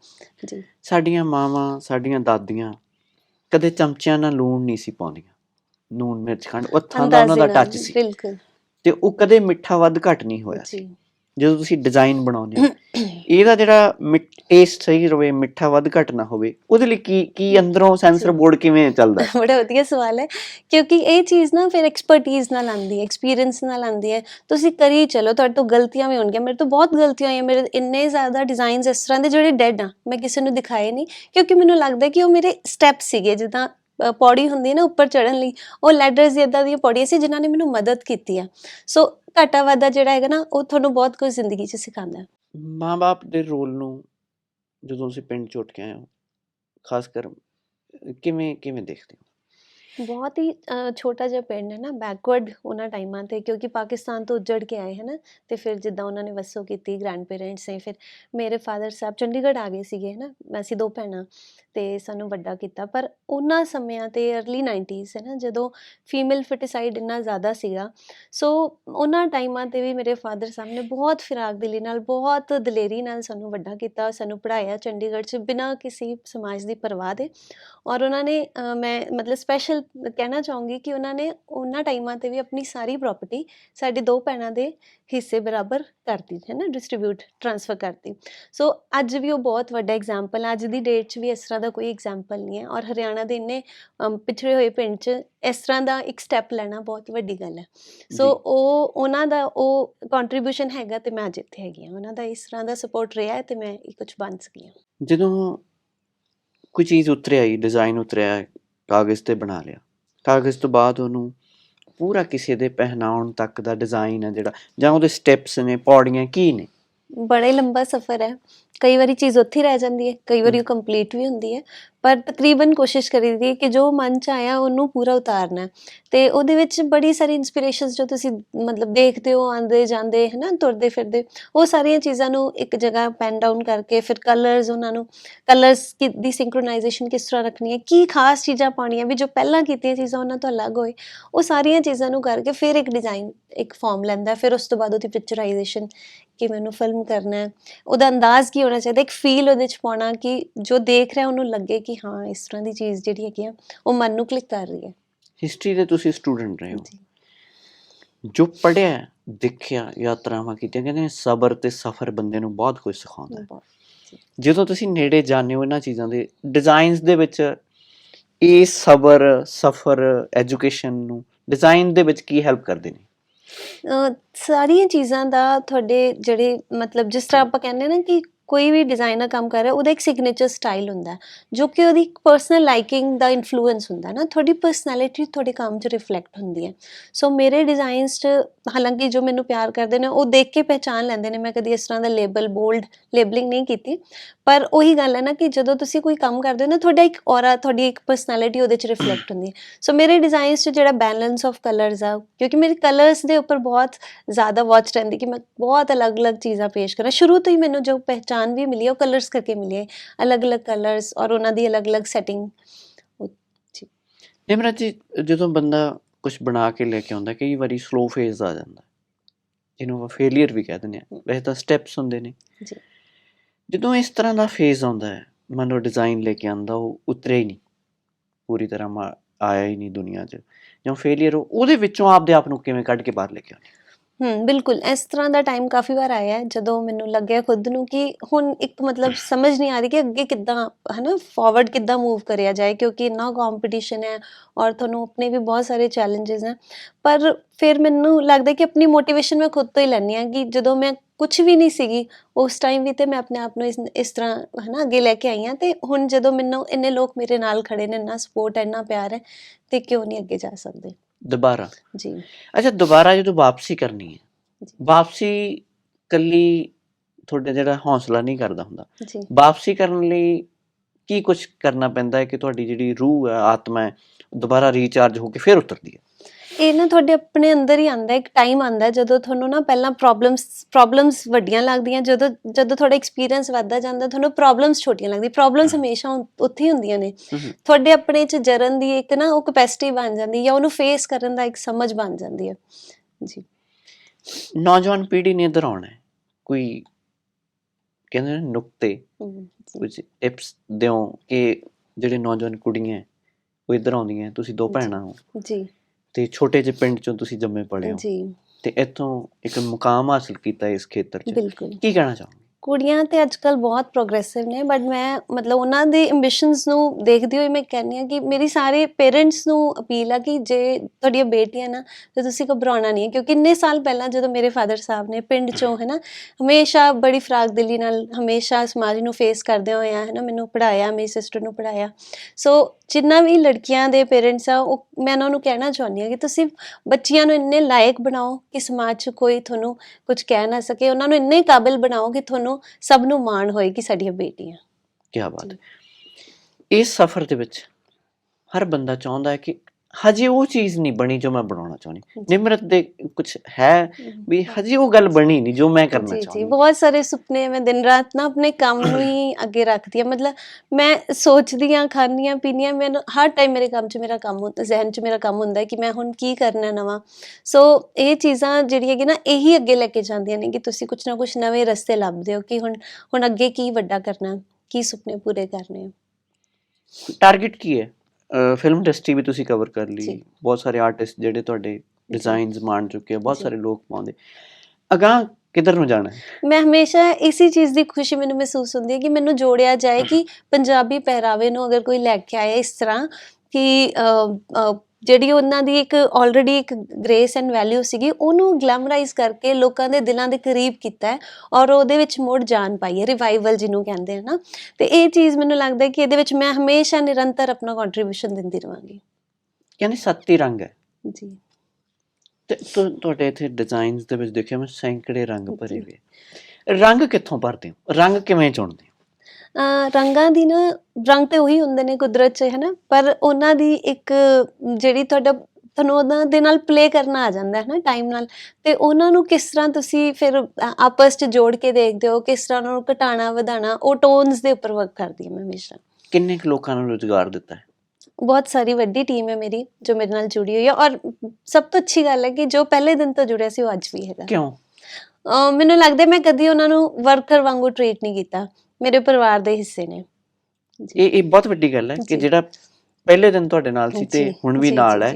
Speaker 2: ਜੀ।
Speaker 1: ਸਾਡੀਆਂ ਮਾਵਾਂ, ਸਾਡੀਆਂ ਦਾਦੀਆਂ ਕਦੇ ਚਮਚਿਆਂ ਨਾਲ ਲੂਣ ਨਹੀਂ ਸੀ ਪਾਉਂਦੀਆਂ। ਨੂਨ ਮਿਰਚ ਖੰਡ ਉੱਥਾਂ ਦਾ ਉਹਨਾਂ ਦਾ ਟੱਚ ਸੀ।
Speaker 2: ਬਿਲਕੁਲ।
Speaker 1: ਤੇ ਉਹ ਕਦੇ ਮਿੱਠਾ ਵੱਧ ਘੱਟ ਨਹੀਂ ਹੋਇਆ ਸੀ। ਜਦੋਂ ਤੁਸੀਂ ਡਿਜ਼ਾਈਨ ਬਣਾਉਂਦੇ ਹੋ, ਇਹਦਾ ਜਿਹੜਾ ਟੇਸਟ ਸਹੀ ਰਵੇ, ਮਿੱਠਾ ਵੱਧ ਘੱਟ ਨਾ ਹੋਵੇ, ਉਹਦੇ ਲਈ ਕੀ ਕੀ ਅੰਦਰੋਂ ਸੈਂਸਰ ਬੋਰਡ ਕਿਵੇਂ ਚੱਲਦਾ? <laughs>
Speaker 2: ਬੜਾ ਵਧੀਆ ਸਵਾਲ ਹੈ, ਕਿਉਂਕਿ ਇਹ ਚੀਜ਼ ਨਾ ਫਿਰ ਐਕਸਪਰਟੀਜ਼ ਨਾਲ ਆਉਂਦੀ ਹੈ ਐਕਸਪੀਰੀਅੰਸ ਨਾਲ ਆਉਂਦੀ ਹੈ। ਤੁਸੀਂ ਕਰੀ ਚਲੋ, ਤੁਹਾਡੇ ਤੋਂ ਗਲਤੀਆਂ ਵੀ ਹੋਣਗੀਆਂ, ਮੇਰੇ ਤੋਂ ਬਹੁਤ ਗਲਤੀਆਂ ਹੋਈਆਂ, ਮੇਰੇ ਇੰਨੇ ਜ਼ਿਆਦਾ ਡਿਜ਼ਾਈਨਸ ਇਸ ਤਰ੍ਹਾਂ ਦੇ ਜਿਹੜੇ ਡੈਡ ਆ, ਮੈਂ ਕਿਸੇ ਨੂੰ ਦਿਖਾਏ ਨਹੀਂ, ਕਿਉਂਕਿ ਮੈਨੂੰ ਲੱਗਦਾ ਕਿ ਉਹ ਮੇਰੇ ਸਟੈਪ ਸੀਗੇ, ਜਿੱਦਾਂ ਪੌੜੀ ਹੁੰਦੀ ਹੈ ਨਾ ਉੱਪਰ ਚੜਨ ਲਈ, ਉਹ ਲੈਡਰਸ ਇਦਾਂ ਦੀਆਂ ਪੌੜੀਆਂ ਸੀ ਜਿਨ੍ਹਾਂ ਨੇ ਮੈਨੂੰ ਮਦਦ ਕੀਤੀ ਆ। ਸੋ ਘਾਟਾ ਵਾਧਾ ਜਿਹੜਾ ਹੈਗਾ ਨਾ, ਉਹ ਤੁਹਾਨੂੰ ਬਹੁਤ ਕੁਝ ਜ਼ਿੰਦਗੀ 'ਚ ਸਿਖਾਉਂਦਾ
Speaker 1: ਮਾਂ-ਬਾਪ ਦੇ ਰੋਲ ਨੂੰ ਜਦੋਂ ਅਸੀਂ ਪਿੰਡ ਚ ਉੱਠ ਕੇ ਆਏ ਹੋ, ਖਾਸ ਕਰ ਕਿਵੇਂ ਕਿਵੇਂ ਦੇਖਦੇ ਹੋ?
Speaker 2: ਬਹੁਤ ਹੀ ਅ, ਛੋਟਾ ਜਿਹਾ ਪਿੰਡ ਹੈ ਨਾ ਬੈਕਵਰਡ ਉਹਨਾਂ ਟਾਈਮਾਂ ਤੇ ਕਿਉਂਕਿ ਪਾਕਿਸਤਾਨ ਤੋਂ ਉੱਜੜ ਕੇ ਆਏ ਹੈ ਨਾ ਤੇ ਫਿਰ ਜਿੱਦਾਂ ਉਹਨਾਂ ਨੇ ਵਸੋਂ ਕੀਤੀ ਗ੍ਰੈਂਡ ਪੇਰੈਂਟਸ ਨੇ ਫਿਰ ਮੇਰੇ ਫਾਦਰ ਸਾਹਿਬ ਚੰਡੀਗੜ੍ਹ ਆ ਗਏ ਸੀਗੇ ਹੈ ਨਾ ਅਸੀਂ ਦੋ ਭੈਣਾਂ ਤੇ ਸਾਨੂੰ ਵੱਡਾ ਕੀਤਾ ਪਰ ਉਹਨਾਂ ਸਮਿਆਂ ਤੇ अर्ਲੀ 90s ਹੈ ਨਾ ਜਦੋਂ ਫੀਮੇਲ ਫਿਟੀਸਾਈਡ ਇੰਨਾ ਜ਼ਿਆਦਾ ਸੀਗਾ ਸੋ ਉਹਨਾਂ ਟਾਈਮਾਂ ਤੇ ਵੀ ਮੇਰੇ ਫਾਦਰ ਸਾਹਿਬ ਨੇ ਬਹੁਤ ਫਿਰਾਕ ਦਿਲੀ ਨਾਲ ਬਹੁਤ ਦਲੇਰੀ ਨਾਲ ਸਾਨੂੰ ਵੱਡਾ ਕੀਤਾ ਸਾਨੂੰ ਪੜ੍ਹਾਇਆ ਚੰਡੀਗੜ੍ਹ 'ਚ ਬਿਨਾਂ ਕਿਸੇ ਸਮਾਜ ਦੀ ਪਰਵਾਹ ਦੇ ਔਰ ਉਹਨਾਂ ਨੇ ਅ, ਮੈਂ ਮਤਲਬ ਸਪੈਸ਼ਲ ਕਹਿਣਾ ਚਾਹੂੰਗੀ ਕਿ ਉਹਨਾਂ ਨੇ ਉਹਨਾਂ ਟਾਈਮਾਂ ਤੇ ਵੀ ਆਪਣੀ ਸਾਰੀ ਪ੍ਰਾਪਰਟੀ ਸਾਡੇ ਦੋ ਭੈਣਾਂ ਦੇ ਹਿੱਸੇ ਬਰਾਬਰ ਕਰਤੀ ਹੈ ਨਾ ਡਿਸਟ੍ਰੀਬਿਊਟ ਟ੍ਰਾਂਸਫਰ ਕਰਤੀ। ਸੋ ਅੱਜ ਵੀ ਉਹ ਬਹੁਤ ਵੱਡਾ ਐਗਜ਼ਾਮਪਲ ਅੱਜ ਦੀ ਡੇਟ 'ਚ ਵੀ ਇਸ ਤਰ੍ਹਾਂ ਦਾ ਕੋਈ ਐਗਜ਼ਾਮਪਲ ਨਹੀਂ ਹੈ ਔਰ ਹਰਿਆਣਾ ਦੇ ਇੰਨੇ ਪਿਛੜੇ ਹੋਏ ਪਿੰਡ 'ਚ ਇਸ ਤਰ੍ਹਾਂ ਦਾ ਇੱਕ ਸਟੈਪ ਲੈਣਾ ਬਹੁਤ ਵੱਡੀ ਗੱਲ ਹੈ। ਸੋ। ਉਹ ਉਹਨਾਂ ਦਾ ਉਹ ਕੰਟਰੀਬਿਊਸ਼ਨ ਹੈਗਾ ਤੇ ਮੈਂ ਅੱਜ ਇੱਥੇ ਹੈਗੀ ਹਾਂ। ਉਹਨਾਂ ਦਾ ਇਸ ਤਰ੍ਹਾਂ ਦਾ ਸਪੋਰਟ ਰਿਹਾ ਹੈ ਤੇ ਮੈਂ ਇਹ ਕੁਝ ਬਣ ਸਕੀ ਹਾਂ।
Speaker 1: ਜਦੋਂ ਕੋਈ ਚੀਜ਼ ਉਤਰਿਆ ਹੀ ਡਿਜ਼ਾਈਨ ਉਤਰਿਆ ਕਾਗਜ਼ ਤੇ ਬਣਾ ਲਿਆ। ਕਾਗਜ਼ ਤੋਂ ਬਾਅਦ ਉਹਨੂੰ ਪੂਰਾ ਕਿਸੇ ਦੇ ਪਹਿਨਾਉਣ ਤੱਕ ਦਾ ਡਿਜ਼ਾਈਨ ਹੈ ਜਿਹੜਾ, ਜਾਂ ਉਹਦੇ ਸਟੈਪਸ ਨੇ, ਪੌੜੀਆਂ ਕੀ ਨੇ?
Speaker 2: ਬੜਾ ਹੀ ਲੰਬਾ ਸਫ਼ਰ ਹੈ। ਕਈ ਵਾਰੀ ਚੀਜ਼ ਉੱਥੇ ਹੀ ਰਹਿ ਜਾਂਦੀ ਹੈ, ਕਈ ਵਾਰੀ ਉਹ ਕੰਪਲੀਟ ਵੀ ਹੁੰਦੀ ਹੈ। ਪਰ ਤਕਰੀਬਨ ਕੋਸ਼ਿਸ਼ ਕਰੀਦੀ ਹੈ ਕਿ ਜੋ ਮਨ ਚ ਆਇਆ ਉਹਨੂੰ ਪੂਰਾ ਉਤਾਰਨਾ ਹੈ। ਤੇ ਉਹਦੇ ਵਿੱਚ ਬੜੀ ਸਾਰੀ ਇਨਸਪੀਰੇਸ਼ਨਸ ਜੋ ਤੁਸੀਂ ਮਤਲਬ ਦੇਖਦੇ ਹੋ ਆਂਦੇ ਜਾਂਦੇ ਹੈ ਨਾ ਤੁਰਦੇ ਫਿਰਦੇ, ਉਹ ਸਾਰੀਆਂ ਚੀਜ਼ਾਂ ਨੂੰ ਇੱਕ ਜਗ੍ਹਾ ਪੈਨ ਡਾਊਨ ਕਰਕੇ ਫਿਰ ਕਲਰਸ ਉਹਨਾਂ ਨੂੰ ਕਲਰਸ ਦੀ ਸਿੰਕਰੋਨਾਈਜੇਸ਼ਨ ਕਿਸ ਤਰ੍ਹਾਂ ਰੱਖਣੀ ਹੈ, ਕੀ ਖਾਸ ਚੀਜ਼ਾਂ ਪਾਉਣੀਆਂ, ਵੀ ਜੋ ਪਹਿਲਾਂ ਕੀਤੀਆਂ ਚੀਜ਼ਾਂ ਉਹਨਾਂ ਤੋਂ ਅਲੱਗ ਹੋਏ, ਉਹ ਸਾਰੀਆਂ ਚੀਜ਼ਾਂ ਨੂੰ ਕਰਕੇ ਫਿਰ ਇੱਕ ਡਿਜ਼ਾਈਨ ਇੱਕ ਫਾਰਮ ਲੈਂਦਾ, ਫਿਰ ਉਸ ਤੋਂ ਬਾਅਦ ਉਹਦੀ ਪਿਕਚਰਾਈਜੇਸ਼ਨ ਕਿ ਮੈਨੂੰ ਫਿਲਮ ਕਰਨਾ ਹੈ ਉਹਦਾ ਅੰਦਾਜ਼ ਕੀ ਹੋਣਾ ਚਾਹੀਦਾ, ਇੱਕ ਫੀਲ ਉਹਦੇ ਚ ਪਾਉਣਾ ਕਿ ਜੋ ਦੇਖ ਰਿਹਾ ਉਹਨੂੰ ਲੱਗੇ ਕਿ ਹਾਂ ਇਸ ਤਰ੍ਹਾਂ ਦੀ ਚੀਜ਼ ਜਿਹੜੀ ਹੈਗੀ ਆ ਉਹ ਮਨ ਨੂੰ ਕਲਿੱਕ ਕਰ ਰਹੀ ਹੈ।
Speaker 1: ਹਿਸਟਰੀ ਦੇ ਤੁਸੀਂ ਸਟੂਡੈਂਟ ਰਹੇ ਹੋ।
Speaker 2: ਜੀ।
Speaker 1: ਪੜਿਆ ਦੇਖਿਆ ਯਾਤਰਾਵਾਂ ਕੀਤੀਆਂ ਕਹਿੰਦੇ ਨੇ ਸਬਰ ਤੇ ਸਫਰ ਬੰਦੇ ਨੂੰ ਬਹੁਤ ਕੁਝ ਸਿਖਾਉਂਦਾ ਹੈ। ਜਦੋਂ ਤੁਸੀਂ ਨੇੜੇ ਜਾਂਦੇ ਹੋ ਇਹਨਾਂ ਚੀਜ਼ਾਂ ਦੇ ਡਿਜ਼ਾਈਨਸ ਦੇ ਵਿੱਚ ਇਹ ਸਬਰ ਸਫਰ ਐਜੂਕੇਸ਼ਨ ਨੂੰ ਡਿਜ਼ਾਈਨ ਦੇ ਵਿੱਚ ਕੀ ਹੈਲਪ ਕਰਦੇ ਨੇ?
Speaker 2: ਸਾਰੀਆਂ ਚੀਜ਼ਾਂ ਦਾ ਤੁਹਾਡੇ ਜਿਹੜੇ ਮਤਲਬ ਜਿਸ ਤਰ੍ਹਾਂ ਆਪਾਂ ਕਹਿੰਦੇ ਨਾ ਕਿ ਕੋਈ ਵੀ ਡਿਜ਼ਾਈਨਰ ਕੰਮ ਕਰ ਰਿਹਾ, ਉਹਦਾ ਇੱਕ ਸਿਗਨੇਚਰ ਸਟਾਈਲ ਹੁੰਦਾ ਜੋ ਕਿ ਉਹਦੀ ਪਰਸਨਲ ਲਾਈਕਿੰਗ ਦਾ ਇਨਫਲੂਐਂਸ ਹੁੰਦਾ ਨਾ, ਤੁਹਾਡੀ ਪਰਸਨੈਲਿਟੀ ਤੁਹਾਡੇ ਕੰਮ 'ਚ ਰਿਫਲੈਕਟ ਹੁੰਦੀ ਹੈ। ਸੋ ਮੇਰੇ ਡਿਜ਼ਾਈਨਸ 'ਚ ਹਾਲਾਂਕਿ ਜੋ ਮੈਨੂੰ ਪਿਆਰ ਕਰਦੇ ਨੇ, ਉਹ ਦੇਖ ਕੇ ਪਹਿਚਾਨ ਲੈਂਦੇ ਨੇ, ਮੈਂ ਕਦੀ ਇਸ ਤਰ੍ਹਾਂ ਦਾ ਲੇਬਲ ਬੋਲਡ ਲੇਬਲਿੰਗ ਨਹੀਂ ਕੀਤੀ ਪਰ ਉਹੀ ਗੱਲ ਹੈ ਨਾ ਕਿ ਜਦੋਂ ਤੁਸੀਂ ਕੋਈ ਕੰਮ ਕਰਦੇ ਹੋ ਨਾ ਤੁਹਾਡਾ ਇੱਕ ਔਰਾ ਤੁਹਾਡੀ ਇੱਕ ਪਰਸਨੈਲਿਟੀ ਉਹਦੇ 'ਚ ਰਿਫਲੈਕਟ ਹੁੰਦੀ ਹੈ। ਸੋ ਮੇਰੇ ਡਿਜ਼ਾਈਨਸ 'ਚ ਜਿਹੜਾ ਬੈਲੈਂਸ ਆਫ ਕਲਰਸ ਆ ਕਿਉਂਕਿ ਮੇਰੇ ਕਲਰਸ ਦੇ ਉੱਪਰ ਬਹੁਤ ਜ਼ਿਆਦਾ ਵਾਚ ਰਹਿੰਦੀ ਕਿ ਮੈਂ ਬਹੁਤ ਅਲੱਗ-ਅਲੱਗ ਚੀਜ਼ਾਂ ਪੇਸ਼ ਕਰਾਂ। ਸ਼ੁਰੂ ਤੋਂ ਹੀ ਮੈਨੂੰ ਜੋ ਪਹਿਚਾਨ ਵੀ ਮਿਲੀ ਉਹ ਕਲਰਸ ਕਰਕੇ ਮਿਲੀ ਹੈ। ਅਲੱਗ-ਅਲੱਗ ਕਲਰਸ ਔਰ ਉਹਨਾਂ ਦੀ ਅਲੱਗ-ਅਲੱਗ ਸੈਟਿੰਗ
Speaker 1: ਨਿਮਰਤ ਜੀ ਜਦੋਂ ਬੰਦਾ ਕੁਝ ਬਣਾ ਕੇ ਲੈ ਕੇ ਆਉਂਦਾ ਕਈ ਵਾਰੀ ਸਲੋ ਫੇਜ਼ ਆ ਜਾਂਦਾ। ਜਿਹਨੂੰ ਆਪਾਂ ਫੇਲਿਅਰ ਵੀ ਕਹਿ ਦਿੰਦੇ ਆ ਵੈਸੇ ਤਾਂ ਸਟੈਪਸ ਹੁੰਦੇ ਨੇ।
Speaker 2: ਜੀ।
Speaker 1: ਜਦੋਂ ਇਸ ਤਰ੍ਹਾਂ ਦਾ ਫੇਜ਼ ਆਉਂਦਾ ਹੈ, ਮੰਨ ਲਓ ਡਿਜ਼ਾਈਨ ਲੈ ਕੇ ਆਂਦਾ ਉਹ ਉਤਰਿਆ ਹੀ ਨਹੀਂ। ਪੂਰੀ ਤਰ੍ਹਾਂ ਆਇਆ ਹੀ ਨਹੀਂ ਦੁਨੀਆ 'ਚ। ਜਾਂ ਫੇਲਿਅਰ ਉਹਦੇ ਵਿੱਚੋਂ ਆਪਦੇ ਆਪ ਨੂੰ ਕਿਵੇਂ ਕੱਢ ਕੇ ਬਾਹਰ ਲੈ ਕੇ ਆਉਂਦੇ
Speaker 2: ਹੂੰ? ਬਿਲਕੁਲ। ਇਸ ਤਰ੍ਹਾਂ ਦਾ ਟਾਈਮ ਕਾਫੀ ਵਾਰ ਆਇਆ ਹੈ, ਜਦੋਂ ਮੈਨੂੰ ਲੱਗਿਆ ਖੁਦ ਨੂੰ ਕਿ ਹੁਣ ਇੱਕ ਮਤਲਬ ਸਮਝ ਨਹੀਂ ਆ ਰਹੀ ਕਿ ਅੱਗੇ ਕਿੱਦਾਂ, ਹਨਾ ਫਾਰਵਰਡ ਕਿੱਦਾਂ ਮੂਵ ਕਰਿਆ ਜਾਏ, ਕਿਉਂਕਿ ਇੰਨਾ ਕੰਪੀਟੀਸ਼ਨ ਹੈ ਔਰ ਤੁਹਾਨੂੰ ਆਪਣੇ ਵੀ ਬਹੁਤ ਸਾਰੇ ਚੈਲੰਜਸ ਹੈ। ਪਰ ਫਿਰ ਮੈਨੂੰ ਲੱਗਦਾ ਕਿ ਆਪਣੀ ਮੋਟੀਵੇਸ਼ਨ ਮੈਂ ਖੁਦ ਤੋਂ ਹੀ ਲੈਣੀ ਆ ਕਿ ਜਦੋਂ ਮੈਂ ਕੁਝ ਵੀ ਨਹੀਂ ਸੀਗੀ। ਉਸ ਟਾਈਮ ਵੀ ਤੇ ਮੈਂ ਆਪਣੇ ਆਪ ਨੂੰ ਇਸ ਇਸ ਤਰ੍ਹਾਂ ਹਨਾ ਅੱਗੇ ਲੈ ਕੇ ਆਈ ਹਾਂ ਤੇ ਹੁਣ ਜਦੋਂ ਮੈਨੂੰ ਇੰਨੇ ਲੋਕ ਮੇਰੇ ਨਾਲ ਖੜੇ ਨੇ ਇੰਨਾ ਸਪੋਰਟ ਇੰਨਾ ਪਿਆਰ ਹੈ ਤੇ ਕਿਉਂ ਨਹੀਂ ਅੱਗੇ ਜਾ ਸਕਦੇ?
Speaker 1: ਦੁਬਾਰਾ?
Speaker 2: ਜੀ।
Speaker 1: ਅੱਛਾ ਦੁਬਾਰਾ ਜਦੋਂ ਵਾਪਸੀ ਕਰਨੀ ਹੈ। ਵਾਪਸੀ ਕੱਲੀ ਤੁਹਾਡਾ ਜਿਹੜਾ ਹੌਸਲਾ ਨਹੀਂ ਕਰਦਾ ਹੁੰਦਾ।
Speaker 2: ਜੀ।
Speaker 1: ਵਾਪਸੀ ਕਰਨ ਲਈ ਕੀ ਕੁਝ ਕਰਨਾ ਪੈਂਦਾ ਹੈ ਕਿ ਤੁਹਾਡੀ ਜਿਹੜੀ ਰੂਹ ਹੈ ਆਤਮਾ ਹੈ ਦੁਬਾਰਾ ਰੀਚਾਰਜ ਹੋ ਕੇ ਫਿਰ ਉਤਰਦੀ ਹੈ?
Speaker 2: ਇਹ ਨਾ ਤੁਹਾਡੇ ਆਪਣੇ ਅੰਦਰ ਹੀ ਆਂਦਾ ਇੱਕ ਟਾਈਮ ਆਂਦਾ ਜਦੋਂ ਤੁਹਾਨੂੰ ਨਾ ਪਹਿਲਾਂ ਪ੍ਰੋਬਲਮਸ ਪ੍ਰੋਬਲਮਸ ਵੱਡੀਆਂ ਲੱਗਦੀਆਂ ਜਦੋਂ ਜਦੋਂ ਤੁਹਾਡਾ ਐਕਸਪੀਰੀਅੰਸ ਵੱਧਦਾ ਜਾਂਦਾ ਤੁਹਾਨੂੰ ਪ੍ਰੋਬਲਮਸ ਛੋਟੀਆਂ ਲੱਗਦੀਆਂ। ਪ੍ਰੋਬਲਮਸ ਹਮੇਸ਼ਾ ਉੱਥੇ ਹੀ ਹੁੰਦੀਆਂ ਨੇ। ਤੁਹਾਡੇ ਆਪਣੇ ਚ ਜਰਨ ਦੀ ਇੱਕ ਨਾ ਉਹ ਕਪੈਸਿਟੀ ਬਣ ਜਾਂਦੀ ਜਾਂ ਉਹਨੂੰ ਫੇਸ ਕਰਨ ਦਾ ਇੱਕ ਸਮਝ ਬਣ ਜਾਂਦੀ ਹੈ। ਜੀ।
Speaker 1: ਨੌਜਵਾਨ ਪੀੜ੍ਹੀ ਨੇ ਇੱਧਰ ਆਉਣਾ ਕੋਈ ਕਹਿੰਦੇ ਨੇ ਨੁਕਤੇ ਕੁਝ ਟਿਪਸ ਦਿਓ ਕਿ ਜਿਹੜੇ ਨੌਜਵਾਨ ਕੁੜੀਆਂ ਉਹ ਇੱਧਰ ਆਉਂਦੀਆਂ ਤੁਸੀਂ ਦੋ। ਭੈਣਾਂ ਹੋ।
Speaker 2: ਜੀ।
Speaker 1: ਤੇ ਛੋਟੇ ਜਿਹੇ ਪਿੰਡ ਚੋਂ ਤੁਸੀਂ ਜੰਮੇ ਪਲੇ ਹੋ।
Speaker 2: ਜੀ।
Speaker 1: ਤੇ ਇੱਥੋਂ ਇੱਕ ਮੁਕਾਮ ਹਾਸਲ ਕੀਤਾ ਇਸ ਖੇਤਰ 'ਚ।
Speaker 2: ਬਿਲਕੁਲ।
Speaker 1: ਕੀ ਕਹਿਣਾ ਚਾਹੋਗੇ?
Speaker 2: ਕੁੜੀਆਂ ਤੇ ਅੱਜਕੱਲ ਬਹੁਤ ਪ੍ਰੋਗਰੈਸਿਵ ਨੇ ਬਟ ਮੈਂ ਮਤਲਬ ਉਹਨਾਂ ਦੇ ਐਂਬੀਸ਼ਨਸ ਨੂੰ ਦੇਖਦੀ ਹੋਈ ਮੈਂ ਕਹਿੰਨੀ ਆ ਕਿ ਮੇਰੀ ਸਾਰੇ ਪੇਰੈਂਟਸ ਨੂੰ ਅਪੀਲ ਆ ਕਿ ਜੇ ਤੁਹਾਡੀਆਂ ਬੇਟੀਆਂ ਨਾ, ਤੇ ਤੁਸੀਂ ਘਬਰਾਉਣਾ ਨਹੀਂ ਹੈ, ਕਿਉਂਕਿ ਇੰਨੇ ਸਾਲ ਪਹਿਲਾਂ ਜਦੋਂ ਮੇਰੇ ਫਾਦਰ ਸਾਹਿਬ ਨੇ ਪਿੰਡ ਚੋਂ ਹੈ ਨਾ, ਹਮੇਸ਼ਾ ਬੜੀ ਫਰਾਕ ਦਿਲੀ ਨਾਲ ਹਮੇਸ਼ਾ ਸਮਾਜ ਨੂੰ ਫੇਸ ਕਰਦੇ ਹੋਏ ਆ, ਹੈ ਨਾ, ਮੈਨੂੰ ਪੜਾਇਆ ਮੇਰੀ ਸਿਸਟਰ ਨੂੰ ਪੜਾਇਆ ਸੋ ਜਿੰਨਾ ਵੀ ਲੜਕੀਆਂ ਦੇ ਪੇਰੈਂਟਸ ਆ, ਉਹ ਮੈਂ ਉਹਨਾਂ ਨੂੰ ਕਹਿਣਾ ਚਾਹੁੰਦੀ ਹਾਂ ਕਿ ਤੁਸੀਂ ਬੱਚੀਆਂ ਨੂੰ ਇੰਨੇ ਲਾਇਕ ਬਣਾਓ ਕਿ ਸਮਾਜ 'ਚ ਕੋਈ ਤੁਹਾਨੂੰ ਕੁਝ ਕਹਿ ਨਾ ਸਕੇ, ਉਹਨਾਂ ਨੂੰ ਇੰਨੇ ਕਾਬਿਲ ਬਣਾਓ ਕਿ ਤੁਹਾਨੂੰ ਸਭ ਨੂੰ ਮਾਣ ਹੋਏ ਕਿ ਸਾਡੀਆਂ ਬੇਟੀਆਂ।
Speaker 1: ਕੀ ਬਾਤ ਹੈ। ਇਸ ਸਫ਼ਰ ਦੇ ਵਿੱਚ ਹਰ ਬੰਦਾ ਚਾਹੁੰਦਾ ਹੈ ਕਿ ਹਜੇ ਉਹ ਚੀਜ਼ ਨਹੀਂ ਬਣੀ ਜੋ ਮੈਂ ਬਣਾਉਣਾ ਚਾਹੁੰਦੀ। ਨਿਮਰਤ ਦੇ ਕੁਝ ਹੈ ਵੀ ਹਜੇ ਉਹ ਗੱਲ ਬਣੀ ਨਹੀਂ ਜੋ ਮੈਂ ਕਰਨਾ
Speaker 2: ਜੀ ਜੀ।
Speaker 1: ਚਾਹੁੰਦੀ।
Speaker 2: ਬਹੁਤ ਸਾਰੇ ਸੁਪਨੇ ਮੈਂ ਦਿਨ ਰਾਤ ਨਾ ਆਪਣੇ ਕੰਮ ਨੂੰ ਹੀ ਅੱਗੇ ਰੱਖਦੀ ਹਾਂ। ਮਤਲਬ ਮੈਂ ਸੋਚਦੀ ਹਾਂ ਖਾਂਦੀ ਹਾਂ ਪੀਂਦੀ ਹਾਂ। ਮੈਨੂੰ ਹਰ ਟਾਈਮ ਮੇਰੇ ਕੰਮ 'ਚ ਮੇਰਾ ਕੰਮ ਹੁੰਦਾ ਜ਼ਿਹਨ 'ਚ ਮੇਰਾ ਕੰਮ ਹੁੰਦਾ ਕਿ ਮੈਂ ਹੁਣ ਕੀ ਕਰਨਾ ਨਵਾਂ। ਸੋ ਇਹ ਚੀਜ਼ਾਂ ਜਿਹੜੀਆਂ ਕਿ ਨਾ ਇਹੀ ਅੱਗੇ ਲੈ ਕੇ ਜਾਂਦੀਆਂ ਨੇ ਕਿ ਤੁਸੀਂ ਕੁਝ ਨਾ ਕੁਝ ਨਵੇਂ ਰਸਤੇ ਲੱਭਦੇ ਹੋ ਕਿ ਹੁਣ ਹੁਣ ਅੱਗੇ ਕੀ ਵੱਡਾ ਕਰਨਾ ਕੀ ਸੁਪਨੇ ਪੂਰੇ ਕਰਨੇ ਆ।
Speaker 1: ਟਾਰਗੇਟ ਕੀ ਹੈ? ਫਿਲਮ ਇੰਡਸਟਰੀ ਵੀ ਤੁਸੀਂ ਕਵਰ ਕਰ ਲਈ
Speaker 2: ਜੀ।
Speaker 1: ਬਹੁਤ ਸਾਰੇ ਆਰਟਿਸਟ ਜਿਹੜੇ ਤੁਹਾਡੇ ਡਿਜ਼ਾਈਨਸ ਮਾਣ ਚੁੱਕੇ ਆ ਬਹੁਤ
Speaker 2: ਜੀ।
Speaker 1: ਸਾਰੇ ਲੋਕ ਪਾਉਂਦੇ ਅਗਾਂਹ ਕਿੱਧਰ ਨੂੰ ਜਾਣਾ ਹੈ
Speaker 2: ਮੈਂ ਹਮੇਸ਼ਾ ਇਸੇ ਚੀਜ਼ ਦੀ ਖੁਸ਼ੀ ਮੈਨੂੰ ਮਹਿਸੂਸ ਹੁੰਦੀ ਹੈ ਕਿ ਮੈਨੂੰ ਜੋੜਿਆ ਜਾਏ ਕਿ <laughs> ਪੰਜਾਬੀ ਪਹਿਰਾਵੇ ਨੂੰ ਅਗਰ ਕੋਈ ਲੈ ਕੇ ਆਏ ਇਸ ਤਰ੍ਹਾਂ ਕਿ ਜਿਹੜੀ ਉਹਨਾਂ ਦੀ ਇੱਕ ਆਲਰੇਡੀ ਇੱਕ ਗ੍ਰੇਸ ਐਂਡ ਵੈਲਿਊ ਸੀਗੀ ਉਹਨੂੰ ਗਲੈਮਰਾਈਜ਼ ਕਰਕੇ ਲੋਕਾਂ ਦੇ ਦਿਲਾਂ ਦੇ ਕਰੀਬ ਕੀਤਾ ਔਰ ਉਹਦੇ ਵਿੱਚ ਮੁੜ ਜਾਨ ਪਾਈ ਹੈ ਰਿਵਾਈਵਲ ਜਿਹਨੂੰ ਕਹਿੰਦੇ ਹਨ ਨਾ। ਤੇ ਇਹ ਚੀਜ਼ ਮੈਨੂੰ ਲੱਗਦਾ ਹੈ ਕਿ ਇਹਦੇ ਵਿੱਚ ਮੈਂ ਹਮੇਸ਼ਾ ਨਿਰੰਤਰ ਆਪਣਾ ਕੰਟਰੀਬਿਊਸ਼ਨ ਦਿੰਦੀ ਰਵਾਂਗੀ।
Speaker 1: ਕਹਿੰਦੇ ਸੱਤੀ ਰੰਗ ਹੈ।
Speaker 2: ਜੀ।
Speaker 1: ਤੇ ਤੁਹਾਡੇ ਇੱਥੇ ਡਿਜ਼ਾਈਨਸ ਦੇ ਵਿੱਚ ਦੇਖਿਆ ਮੈਂ ਸੈਂਕੜੇ ਰੰਗ ਭਰੇ। ਹੋਏ ਰੰਗ ਕਿੱਥੋਂ ਭਰਦੇ ਹੋ? ਰੰਗ ਕਿਵੇਂ ਚੁਣਦੇ
Speaker 2: ਰੰਗਾਂ ਦੀ ਨਾ ਰੰਗ ਤੇ ਉਹੀ ਹੁੰਦੇ ਨੇ ਕੁਦਰਤ 'ਚ ਹੈ ਨਾ ਪਰ ਉਹਨਾਂ ਦੀ ਇੱਕ ਜਿਹੜੀ ਤੁਹਾਡਾ ਤੁਹਾਨੂੰ ਉਹਨਾਂ ਦੇ ਨਾਲ ਪਲੇ ਕਰਨਾ ਆ ਜਾਂਦਾ ਹੈ ਨਾ ਟਾਈਮ ਨਾਲ। ਤੇ ਉਹਨਾਂ ਨੂੰ ਕਿਸ ਤਰ੍ਹਾਂ ਤੁਸੀਂ ਫਿਰ ਆਪਸ 'ਚ ਜੋੜ ਕੇ ਦੇਖਦੇ ਹੋ? ਕਿਸ ਤਰ੍ਹਾਂ ਉਹਨਾਂ ਨੂੰ ਘਟਾਣਾ ਵਧਾਣਾ ਉਹ ਟੋਨਸ ਦੇ ਉੱਪਰ ਵਰਕ ਕਰਦੀ ਹਾਂ ਮੈਂ ਹਮੇਸ਼ਾ
Speaker 1: ਕਿੰਨੇ ਕੁ ਲੋਕਾਂ ਨੂੰ ਰੋਜ਼ਗਾਰ ਦਿੱਤਾ ਹੈ?
Speaker 2: ਬਹੁਤ ਸਾਰੀ ਵੱਡੀ ਟੀਮ ਹੈ ਮੇਰੀ ਜੋ ਮੇਰੇ ਨਾਲ ਜੁੜੀ ਹੋਈ ਹੈ। ਔਰ ਸਭ ਤੋਂ ਅੱਛੀ ਗੱਲ ਹੈ ਕਿ ਜੋ ਪਹਿਲੇ ਦਿਨ ਤੋਂ ਜੁੜਿਆ ਸੀ ਉਹ ਅੱਜ ਵੀ ਹੈਗਾ।
Speaker 1: ਕਿਉਂ?
Speaker 2: ਮੈਨੂੰ ਲੱਗਦਾ ਮੈਂ ਕਦੀ ਉਹਨਾਂ ਨੂੰ ਵਰਕਰ ਵਾਂਗੂ ਟ੍ਰੀਟ ਨਹੀਂ ਕੀਤਾ। ਮੇਰੇ ਪਰਿਵਾਰ ਦੇ ਹਿੱਸੇ ਨੇ
Speaker 1: ਇਹ ਇਹ ਬਹੁਤ ਵੱਡੀ ਗੱਲ ਹੈ ਕਿ। ਜਿਹੜਾ ਪਹਿਲੇ ਦਿਨ ਤੁਹਾਡੇ ਨਾਲ ਸੀ ਤੇ ਹੁਣ ਵੀ ਨਾਲ ਹੈ।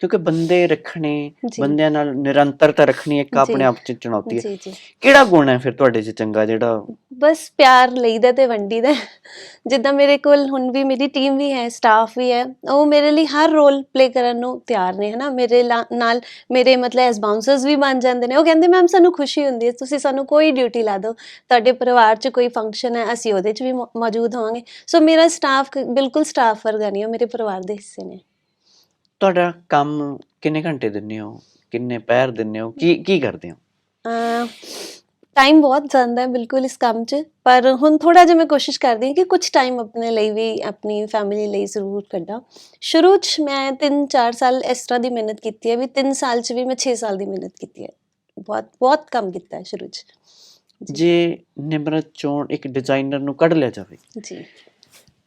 Speaker 1: ਕਿਉਂਕਿ ਬੰਦੇ ਰੱਖਣੇ ਬੰਦਿਆਂ ਨਾਲ ਨਿਰੰਤਰਤਾ ਰੱਖਣੀ ਇੱਕ। ਆਪਣੇ ਆਪ 'ਚ ਚੁਣੌਤੀ ਹੈ।
Speaker 2: ਜੀ ਜੀ।
Speaker 1: ਕਿਹੜਾ ਗੁਣ ਹੈ ਫਿਰ ਤੁਹਾਡੇ 'ਚ ਚੰਗਾ ਜਿਹੜਾ?
Speaker 2: ਬਸ ਪਿਆਰ ਲਈਦਾ ਤੇ ਵੰਡੀਦਾ ਜਿੱਦਾਂ ਮੇਰੇ ਕੋਲ ਹੁਣ ਵੀ ਮੇਰੀ ਟੀਮ ਵੀ ਹੈ ਸਟਾਫ ਵੀ ਹੈ ਉਹ ਮੇਰੇ ਲਈ ਹਰ ਰੋਲ ਪਲੇ ਕਰਨ ਨੂੰ ਤਿਆਰ ਨੇ ਹਨਾ? ਮੇਰੇ ਨਾਲ ਮੇਰੇ ਮਤਲਬ ਐਸ ਬਾਉਂਸਰਸ ਵੀ ਬਣ ਜਾਂਦੇ ਨੇ। ਉਹ ਕਹਿੰਦੇ ਮੈਮ ਸਾਨੂੰ ਖੁਸ਼ੀ ਹੁੰਦੀ ਹੈ ਤੁਸੀਂ ਸਾਨੂੰ ਕੋਈ ਡਿਊਟੀ ਲਾ ਦਿਓ। ਤੁਹਾਡੇ ਪਰਿਵਾਰ 'ਚ ਕੋਈ ਫੰਕਸ਼ਨ ਹੈ ਅਸੀਂ ਉਹਦੇ 'ਚ ਵੀ ਮੌਜੂਦ ਹੋਵਾਂਗੇ। ਸੋ ਮੇਰਾ ਸਟਾਫ ਬਿਲਕੁਲ ਸਟਾਫ ਵਰਗਾ ਨਹੀਂ ਉਹ ਮੇਰੇ ਪਰਿਵਾਰ ਦੇ ਹਿੱਸੇ ਨੇ।
Speaker 1: ਤੁਹਾਡਾ ਕੰਮ ਕਿੰਨੇ ਘੰਟੇ ਦਿੰਦੇ ਹੋ? ਕਿੰਨੇ ਪੈਰ ਦਿੰਦੇ ਹੋ? ਕੀ ਕੀ ਕਰਦੇ ਹੋ?
Speaker 2: ਟਾਈਮ ਬਹੁਤ ਜਾਂਦਾ ਹੈ ਬਿਲਕੁਲ ਇਸ ਕੰਮ 'ਚ ਪਰ ਹੁਣ ਥੋੜਾ ਜਿਹਾ ਮੈਂ ਕੋਸ਼ਿਸ਼ ਕਰਦੀ ਹਾਂ ਕਿ ਕੁਝ ਟਾਈਮ ਆਪਣੇ ਲਈ ਵੀ ਆਪਣੀ ਫੈਮਿਲੀ ਲਈ ਜ਼ਰੂਰ ਕੱਢਾਂ। ਸ਼ੁਰੂ 'ਚ ਮੈਂ 3-4 ਸਾਲ ਇਸ ਤਰ੍ਹਾਂ ਦੀ ਮਿਹਨਤ ਕੀਤੀ ਹੈ ਵੀ 3 ਸਾਲ 'ਚ ਵੀ ਮੈਂ 6 ਸਾਲ ਦੀ ਮਿਹਨਤ ਕੀਤੀ ਹੈ। ਬਹੁਤ ਬਹੁਤ ਕੰਮ ਕੀਤਾ ਹੈ ਸ਼ੁਰੂ 'ਚ।
Speaker 1: ਜੇ ਨਿਮਰਤ ਚੋਣ ਇੱਕ ਡਿਜ਼ਾਈਨਰ ਨੂੰ ਕੱਢ ਲਿਆ ਜਾਵੇ
Speaker 2: ਜੀ।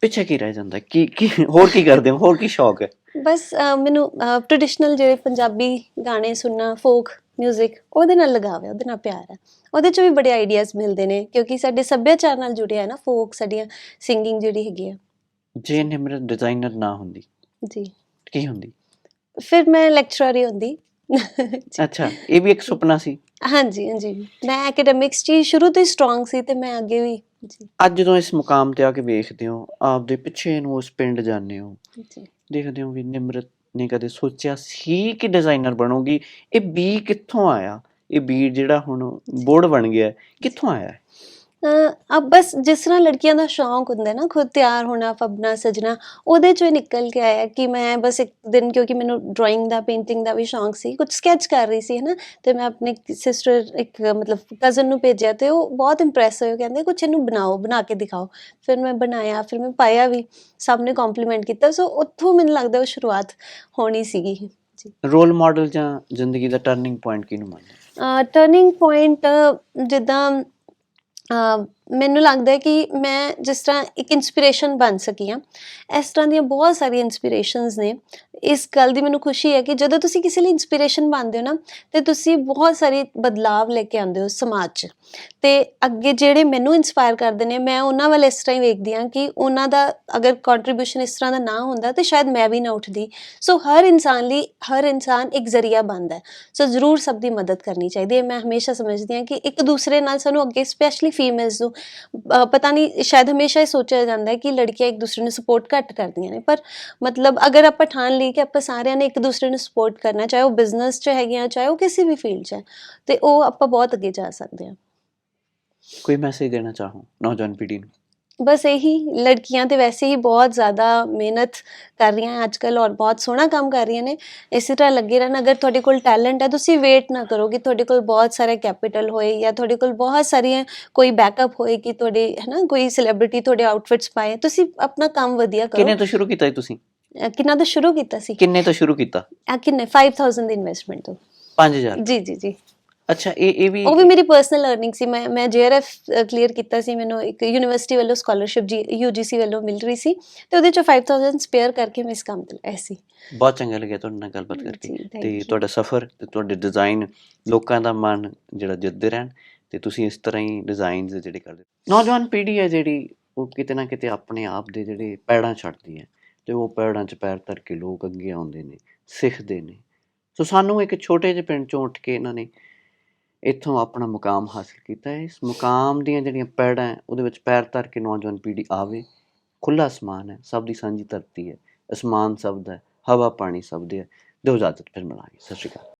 Speaker 1: ਪਿੱਛੇ ਕੀ ਰਹਿ ਜਾਂਦਾ? ਕੀ ਕੀ ਹੋਰ ਕੀ ਕਰਦੇ ਹੋ? ਹੋਰ ਕੀ ਸ਼ੌਕ ਹੈ?
Speaker 2: ਬਸ ਅਹ, ਮੈਨੂੰ ਟ੍ਰੈਡੀਸ਼ਨਲ ਜਿਹੜੇ ਪੰਜਾਬੀ ਗਾਣੇ ਸੁਣਨਾ ਫੋਕ 뮤직 ਉਹਦੇ ਨਾਲ ਲਗਾਵ ਹੈ ਉਹਦੇ ਨਾਲ ਪਿਆਰ ਹੈ। ਉਹਦੇ 'ਚ ਵੀ ਬੜੇ ਆਈਡੀਆਜ਼ ਮਿਲਦੇ ਨੇ ਕਿਉਂਕਿ ਸਾਡੇ ਸੱਭਿਆਚਾਰ ਨਾਲ ਜੁੜਿਆ ਹੈ ਨਾ ਫੋਕ ਸਾਡੀਆਂ ਸਿੰਗਿੰਗ ਜਿਹੜੀ ਹੈਗੀ ਆ।
Speaker 1: ਜੇ ਨਿਮਰਤ ਡਿਜ਼ਾਈਨਰ ਨਾ ਹੁੰਦੀ
Speaker 2: ਜੀ।
Speaker 1: ਕੀ ਹੁੰਦੀ?
Speaker 2: ਫਿਰ ਮੈਂ ਲੈਕਚਰਰ ਹੀ ਹੁੰਦੀ।
Speaker 1: ਅੱਛਾ ਇਹ ਵੀ ਇੱਕ ਸੁਪਨਾ ਸੀ?
Speaker 2: ਹਾਂਜੀ ਹਾਂਜੀ। ਮੈਂ ਐਕੈਡੈਮਿਕਸ 'ਚ ਹੀ ਸ਼ੁਰੂ ਤੋਂ ਹੀ ਸਟਰੋਂਗ ਸੀ ਤੇ ਮੈਂ ਅੱਗੇ ਵੀ ਜੀ।
Speaker 1: ਅੱਜ ਜਦੋਂ ਇਸ ਮੁਕਾਮ ਤੇ ਆ ਕੇ ਵੇਖਦੇ ਹੋ ਆਪਦੇ ਪਿੱਛੇ ਨੂੰ ਉਸ ਪਿੰਡ ਜਾਂਦੇ ਹੋ
Speaker 2: ਜੀ।
Speaker 1: ਦੇਖਦੇ ਹੋ ਵੀ ਨਿਮਰਤ ਨੇ ਕਦੇ ਸੋਚਿਆ ਸੀ ਕਿ ਡਿਜ਼ਾਈਨਰ ਬਣੂਗੀ? ਇਹ ਬੀ ਕਿੱਥੋਂ ਆਇਆ? ਇਹ ਬੀ ਜਿਹੜਾ ਹੁਣ ਬੋਰਡ ਬਣ ਗਿਆ ਹੈ, ਕਿੱਥੋਂ ਆਇਆ? ਹੈ?
Speaker 2: ਅਬ ਬਸ ਜਿਸ ਤਰ੍ਹਾਂ ਲੜਕੀਆਂ ਦਾ ਸ਼ੌਂਕ ਹੁੰਦਾ ਨਾ ਖੁਦ ਤਿਆਰ ਹੋਣਾ ਫਬਨਾ ਸਜਣਾ ਉਹਦੇ ਚੋਂ ਹੀ ਨਿਕਲ ਕੇ ਆਇਆ ਕਿ ਮੈਂ ਬਸ ਇੱਕ ਦਿਨ ਕਿਉਂਕਿ ਮੈਨੂੰ ਡਰਾਇੰਗ ਦਾ ਪੇਂਟਿੰਗ ਦਾ ਵੀ ਸ਼ੌਂਕ ਸੀ ਕੁਝ ਸਕੈਚ ਕਰ ਰਹੀ ਸੀ ਹੈ ਨਾ ਤੇ ਮੈਂ ਆਪਣੇ ਸਿਸਟਰ ਇੱਕ ਮਤਲਬ ਕਜ਼ਨ ਨੂੰ ਭੇਜਿਆ ਤੇ ਉਹ ਬਹੁਤ ਇੰਪ੍ਰੈਸ ਹੋਏ ਕਹਿੰਦੇ ਕੁਝ ਇਹਨੂੰ ਬਣਾਓ ਬਣਾ ਕੇ ਦਿਖਾਓ। ਫਿਰ ਮੈਂ ਬਣਾਇਆ ਫਿਰ ਮੈਂ ਪਾਇਆ ਵੀ ਸਭ ਨੇ ਕੰਪਲੀਮੈਂਟ ਕੀਤਾ ਸੋ ਉੱਥੋਂ ਮੈਨੂੰ ਲੱਗਦਾ ਉਹ ਸ਼ੁਰੂਆਤ ਹੋਣੀ ਸੀਗੀ। ਜੀ।
Speaker 1: ਰੋਲ ਮਾਡਲ ਜਾਂ ਜ਼ਿੰਦਗੀ ਦਾ ਟਰਨਿੰਗ ਪੁਆਇੰਟ ਕਿਹਨੂੰ ਮੰਨਦੇ
Speaker 2: ਟਰਨਿੰਗ ਪੁਆਇੰਟ ਜਿੱਦਾਂ ਮੈਨੂੰ ਲੱਗਦਾ ਹੈ ਕਿ ਮੈਂ ਜਿਸ ਤਰ੍ਹਾਂ ਇੱਕ ਇਨਸਪੀਰੇਸ਼ਨ ਬਣ ਸਕੀ ਹਾਂ, ਇਸ ਤਰ੍ਹਾਂ ਦੀਆਂ ਬਹੁਤ ਸਾਰੀਆਂ ਇਨਸਪੀਰੇਸ਼ਨਸ ਨੇ ਇਸ ਗੱਲ ਦੀ ਮੈਨੂੰ ਖੁਸ਼ੀ ਹੈ ਕਿ ਜਦੋਂ ਤੁਸੀਂ ਕਿਸੇ ਲਈ ਇਨਸਪੀਰੇਸ਼ਨ ਬਣਦੇ ਹੋ ਨਾ, ਤੇ ਤੁਸੀਂ ਬਹੁਤ ਸਾਰੇ ਬਦਲਾਵ ਲੈ ਕੇ ਆਉਂਦੇ ਹੋ ਸਮਾਜ 'ਚ। ਤੇ ਅੱਗੇ ਜਿਹੜੇ ਮੈਨੂੰ ਇਨਸਪਾਇਰ ਕਰਦੇ ਨੇ, ਮੈਂ ਉਹਨਾਂ ਵੱਲ ਇਸ ਤਰ੍ਹਾਂ ਹੀ ਵੇਖਦੀ ਹਾਂ ਕਿ ਉਹਨਾਂ ਦਾ ਅਗਰ ਕੰਟਰੀਬਿਊਸ਼ਨ ਇਸ ਤਰ੍ਹਾਂ ਦਾ ਨਾ ਹੁੰਦਾ, ਤੇ ਸ਼ਾਇਦ ਮੈਂ ਵੀ ਨਾ ਉੱਠਦੀ। ਸੋ ਹਰ ਇਨਸਾਨ ਲਈ, ਹਰ ਇਨਸਾਨ ਇੱਕ ਜ਼ਰੀਆ ਬਣਦਾ ਹੈ। ਸੋ ਜ਼ਰੂਰ ਸਭ ਦੀ ਮਦਦ ਕਰਨੀ ਚਾਹੀਦੀ ਹੈ। ਮੈਂ ਹਮੇਸ਼ਾ ਸਮਝਦੀ ਹਾਂ ਕਿ ਇੱਕ ਦੂਸਰੇ ਨਾਲ ਸਾਨੂੰ ਅੱਗੇ ਸਪੈਸ਼ਲੀ ਫੀਮੇਲਸ ਨੂੰ ਪਤਾ ਨਹੀਂ, ਸ਼ਾਇਦ ਹਮੇਸ਼ਾ ਇਹ ਸੋਚਿਆ ਜਾਂਦਾ ਹੈ ਕਿ ਲੜਕੀਆਂ ਇੱਕ ਦੂਸਰੇ ਨੂੰ ਸਪੋਰਟ ਘੱਟ ਕਰਦੀਆਂ ਨੇ, ਪਰ ਮਤਲਬ ਅਗਰ ਆਪਾਂ ਠਾਣ ਲਈ ਕਿ ਆਪਾਂ ਸਾਰਿਆਂ ਨੇ ਇੱਕ ਦੂਸਰੇ ਨੂੰ ਸਪੋਰਟ ਕਰਨਾ ਚਾਹੇ ਉਹ ਬਿਜ਼ਨਸ 'ਚ ਹੈਗੀਆਂ ਚਾਹੇ ਉਹ ਕਿਸੇ ਵੀ ਫੀਲਡ 'ਚ ਹੈ ਤੇ ਉਹ ਆਪਾਂ ਬਹੁਤ ਅੱਗੇ ਜਾ ਸਕਦੇ ਹਾਂ
Speaker 1: ਕੋਈ ਮੈਸੇਜ ਦੇਣਾ ਚਾਹੋ ਨੌਜਵਾਨ ਪੀੜ੍ਹੀ ਨੂੰ?
Speaker 2: ਬਸ ਇਹੀ ਲੜਕੀਆਂ ਤੇ ਵੈਸੇ ਹੀ ਬਹੁਤ ਜ਼ਿਆਦਾ ਮਿਹਨਤ ਕਰ ਰਹੀਆਂ ਅੱਜ ਕੱਲ ਔਰ ਬਹੁਤ ਸੋਹਣਾ ਕੰਮ ਕਰ ਰਹੀਆਂ ਨੇ। ਇਸੇ ਤਰ੍ਹਾਂ ਲੱਗੇ ਰਹਿਣ ਅਗਰ ਤੁਹਾਡੇ ਕੋਲ ਟੈਲੈਂਟ ਹੈ ਤੁਸੀਂ ਵੇਟ ਨਾ ਕਰੋ ਕਿ ਤੁਹਾਡੇ ਕੋਲ ਬਹੁਤ ਸਾਰਾ ਕੈਪੀਟਲ ਹੋਏ ਜਾਂ ਤੁਹਾਡੇ ਕੋਲ ਬਹੁਤ ਸਾਰੀਆਂ ਕੋਈ ਬੈਕਅਪ ਹੋਏ ਕਿ ਤੁਹਾਡੇ ਹੈ ਨਾ ਕੋਈ ਸੈਲੀਬ੍ਰਿਟੀ ਤੁਹਾਡੇ ਆਊਟਫਿਟਸ ਪਾਏ। ਤੁਸੀਂ ਆਪਣਾ ਕੰਮ ਵਧੀਆ
Speaker 1: ਕਿੰਨੇ
Speaker 2: ਕਰੋ
Speaker 1: ਤੋਂ ਸ਼ੁਰੂ ਕੀਤਾ ਤੁਸੀਂ?
Speaker 2: ਅਹ ਕਿੰਨਾ ਤੋਂ ਸ਼ੁਰੂ ਕੀਤਾ ਸੀ?
Speaker 1: ਕਿੰਨੇ ਤੋਂ ਸ਼ੁਰੂ ਕੀਤਾ?
Speaker 2: ਆ ਕਿੰਨੇ? 5000 ਦੀ ਇਨਵੈਸਟਮੈਂਟ ਤੋਂ।
Speaker 1: 5000
Speaker 2: ਜੀ ਜੀ ਜੀ।
Speaker 1: ਅੱਛਾ ਇਹ ਇਹ ਵੀ
Speaker 2: ਉਹ ਵੀ ਮੇਰੀ ਪਰਸਨਲ ਅਰਨਿੰਗ ਸੀ। ਮੈਂ ਮੈਂ ਜੇਆਰਐਫ ਕਲੀਅਰ ਕੀਤਾ ਸੀ। ਮੈਨੂੰ ਇੱਕ ਯੂਨੀਵਰਸਿਟੀ ਵੱਲੋਂ ਸਕਾਲਰਸ਼ਿਪ ਜੀ ਯੂਜੀਸੀ ਵੱਲੋਂ ਮਿਲ ਰਹੀ ਸੀ। ਤੇ ਉਹਦੇ ਚੋਂ 5000 ਸਪੇਅਰ ਕਰਕੇ ਮੈਂ ਇਸ ਕੰਮ ਤੇ ਲਾਇਆ ਸੀ।
Speaker 1: ਬਹੁਤ ਚੰਗਾ ਲੱਗਿਆ ਤੁਹਾਡੇ ਨਾਲ ਗੱਲਬਾਤ ਕਰਕੇ।
Speaker 2: thank
Speaker 1: ਤੇ
Speaker 2: you.
Speaker 1: ਤੁਹਾਡਾ ਸਫ਼ਰ ਤੇ ਤੁਹਾਡੇ ਡਿਜ਼ਾਈਨ ਲੋਕਾਂ ਦਾ ਮਨ ਜਿਹੜਾ ਜਿੱਤਦੇ ਰਹਿਣ। ਤੇ ਤੁਸੀਂ ਇਸ ਤਰ੍ਹਾਂ ਹੀ ਡਿਜ਼ਾਈਨਸ ਜਿਹੜੇ ਕਰਦੇ। ਨੌਜਵਾਨ ਪੀੜ੍ਹੀ ਹੈ ਜਿਹੜੀ ਉਹ ਕਿਤੇ ਨਾ ਕਿਤੇ ਆਪਣੇ ਆਪ ਦੇ ਜਿਹੜੇ ਪੈੜਾਂ ਛੱਡਦੀ ਹੈ। ਤੇ ਉਹ ਪੈੜਾਂ 'ਚ ਪੈਰ ਧਰ ਕੇ ਲੋਕ ਅੱਗੇ ਆਉਂਦੇ ਨੇ, ਸਿੱਖਦੇ ਨੇ। ਸੋ ਸਾਨੂੰ ਇੱਕ ਛੋਟੇ ਜਿਹੇ ਪਿੰਡ 'ਚੋਂ ਉੱਠ ਕੇ ਇਹਨਾਂ ਨੇ ਇੱਥੋਂ ਆਪਣਾ ਮੁਕਾਮ ਹਾਸਲ ਕੀਤਾ। ਹੈ ਇਸ ਮੁਕਾਮ ਦੀਆਂ ਜਿਹੜੀਆਂ ਪੈੜਾਂ ਹੈ, ਉਹਦੇ ਵਿੱਚ ਪੈਰ ਧਰ ਕੇ ਨੌਜਵਾਨ ਪੀੜ੍ਹੀ ਆਵੇ ਖੁੱਲਾ ਅਸਮਾਨ ਹੈ, ਸਭ ਦੀ ਸਾਂਝੀ ਧਰਤੀ ਹੈ। ਅਸਮਾਨ ਸਭ ਦਾ ਹਵਾ ਪਾਣੀ ਸਭ ਦੇ ਹੈ। ਦਿਓ ਇਜਾਜ਼ਤ, ਫਿਰ ਮਿਲਾਂਗੇ। ਸਤਿ ਸ਼੍ਰੀ ਅਕਾਲ।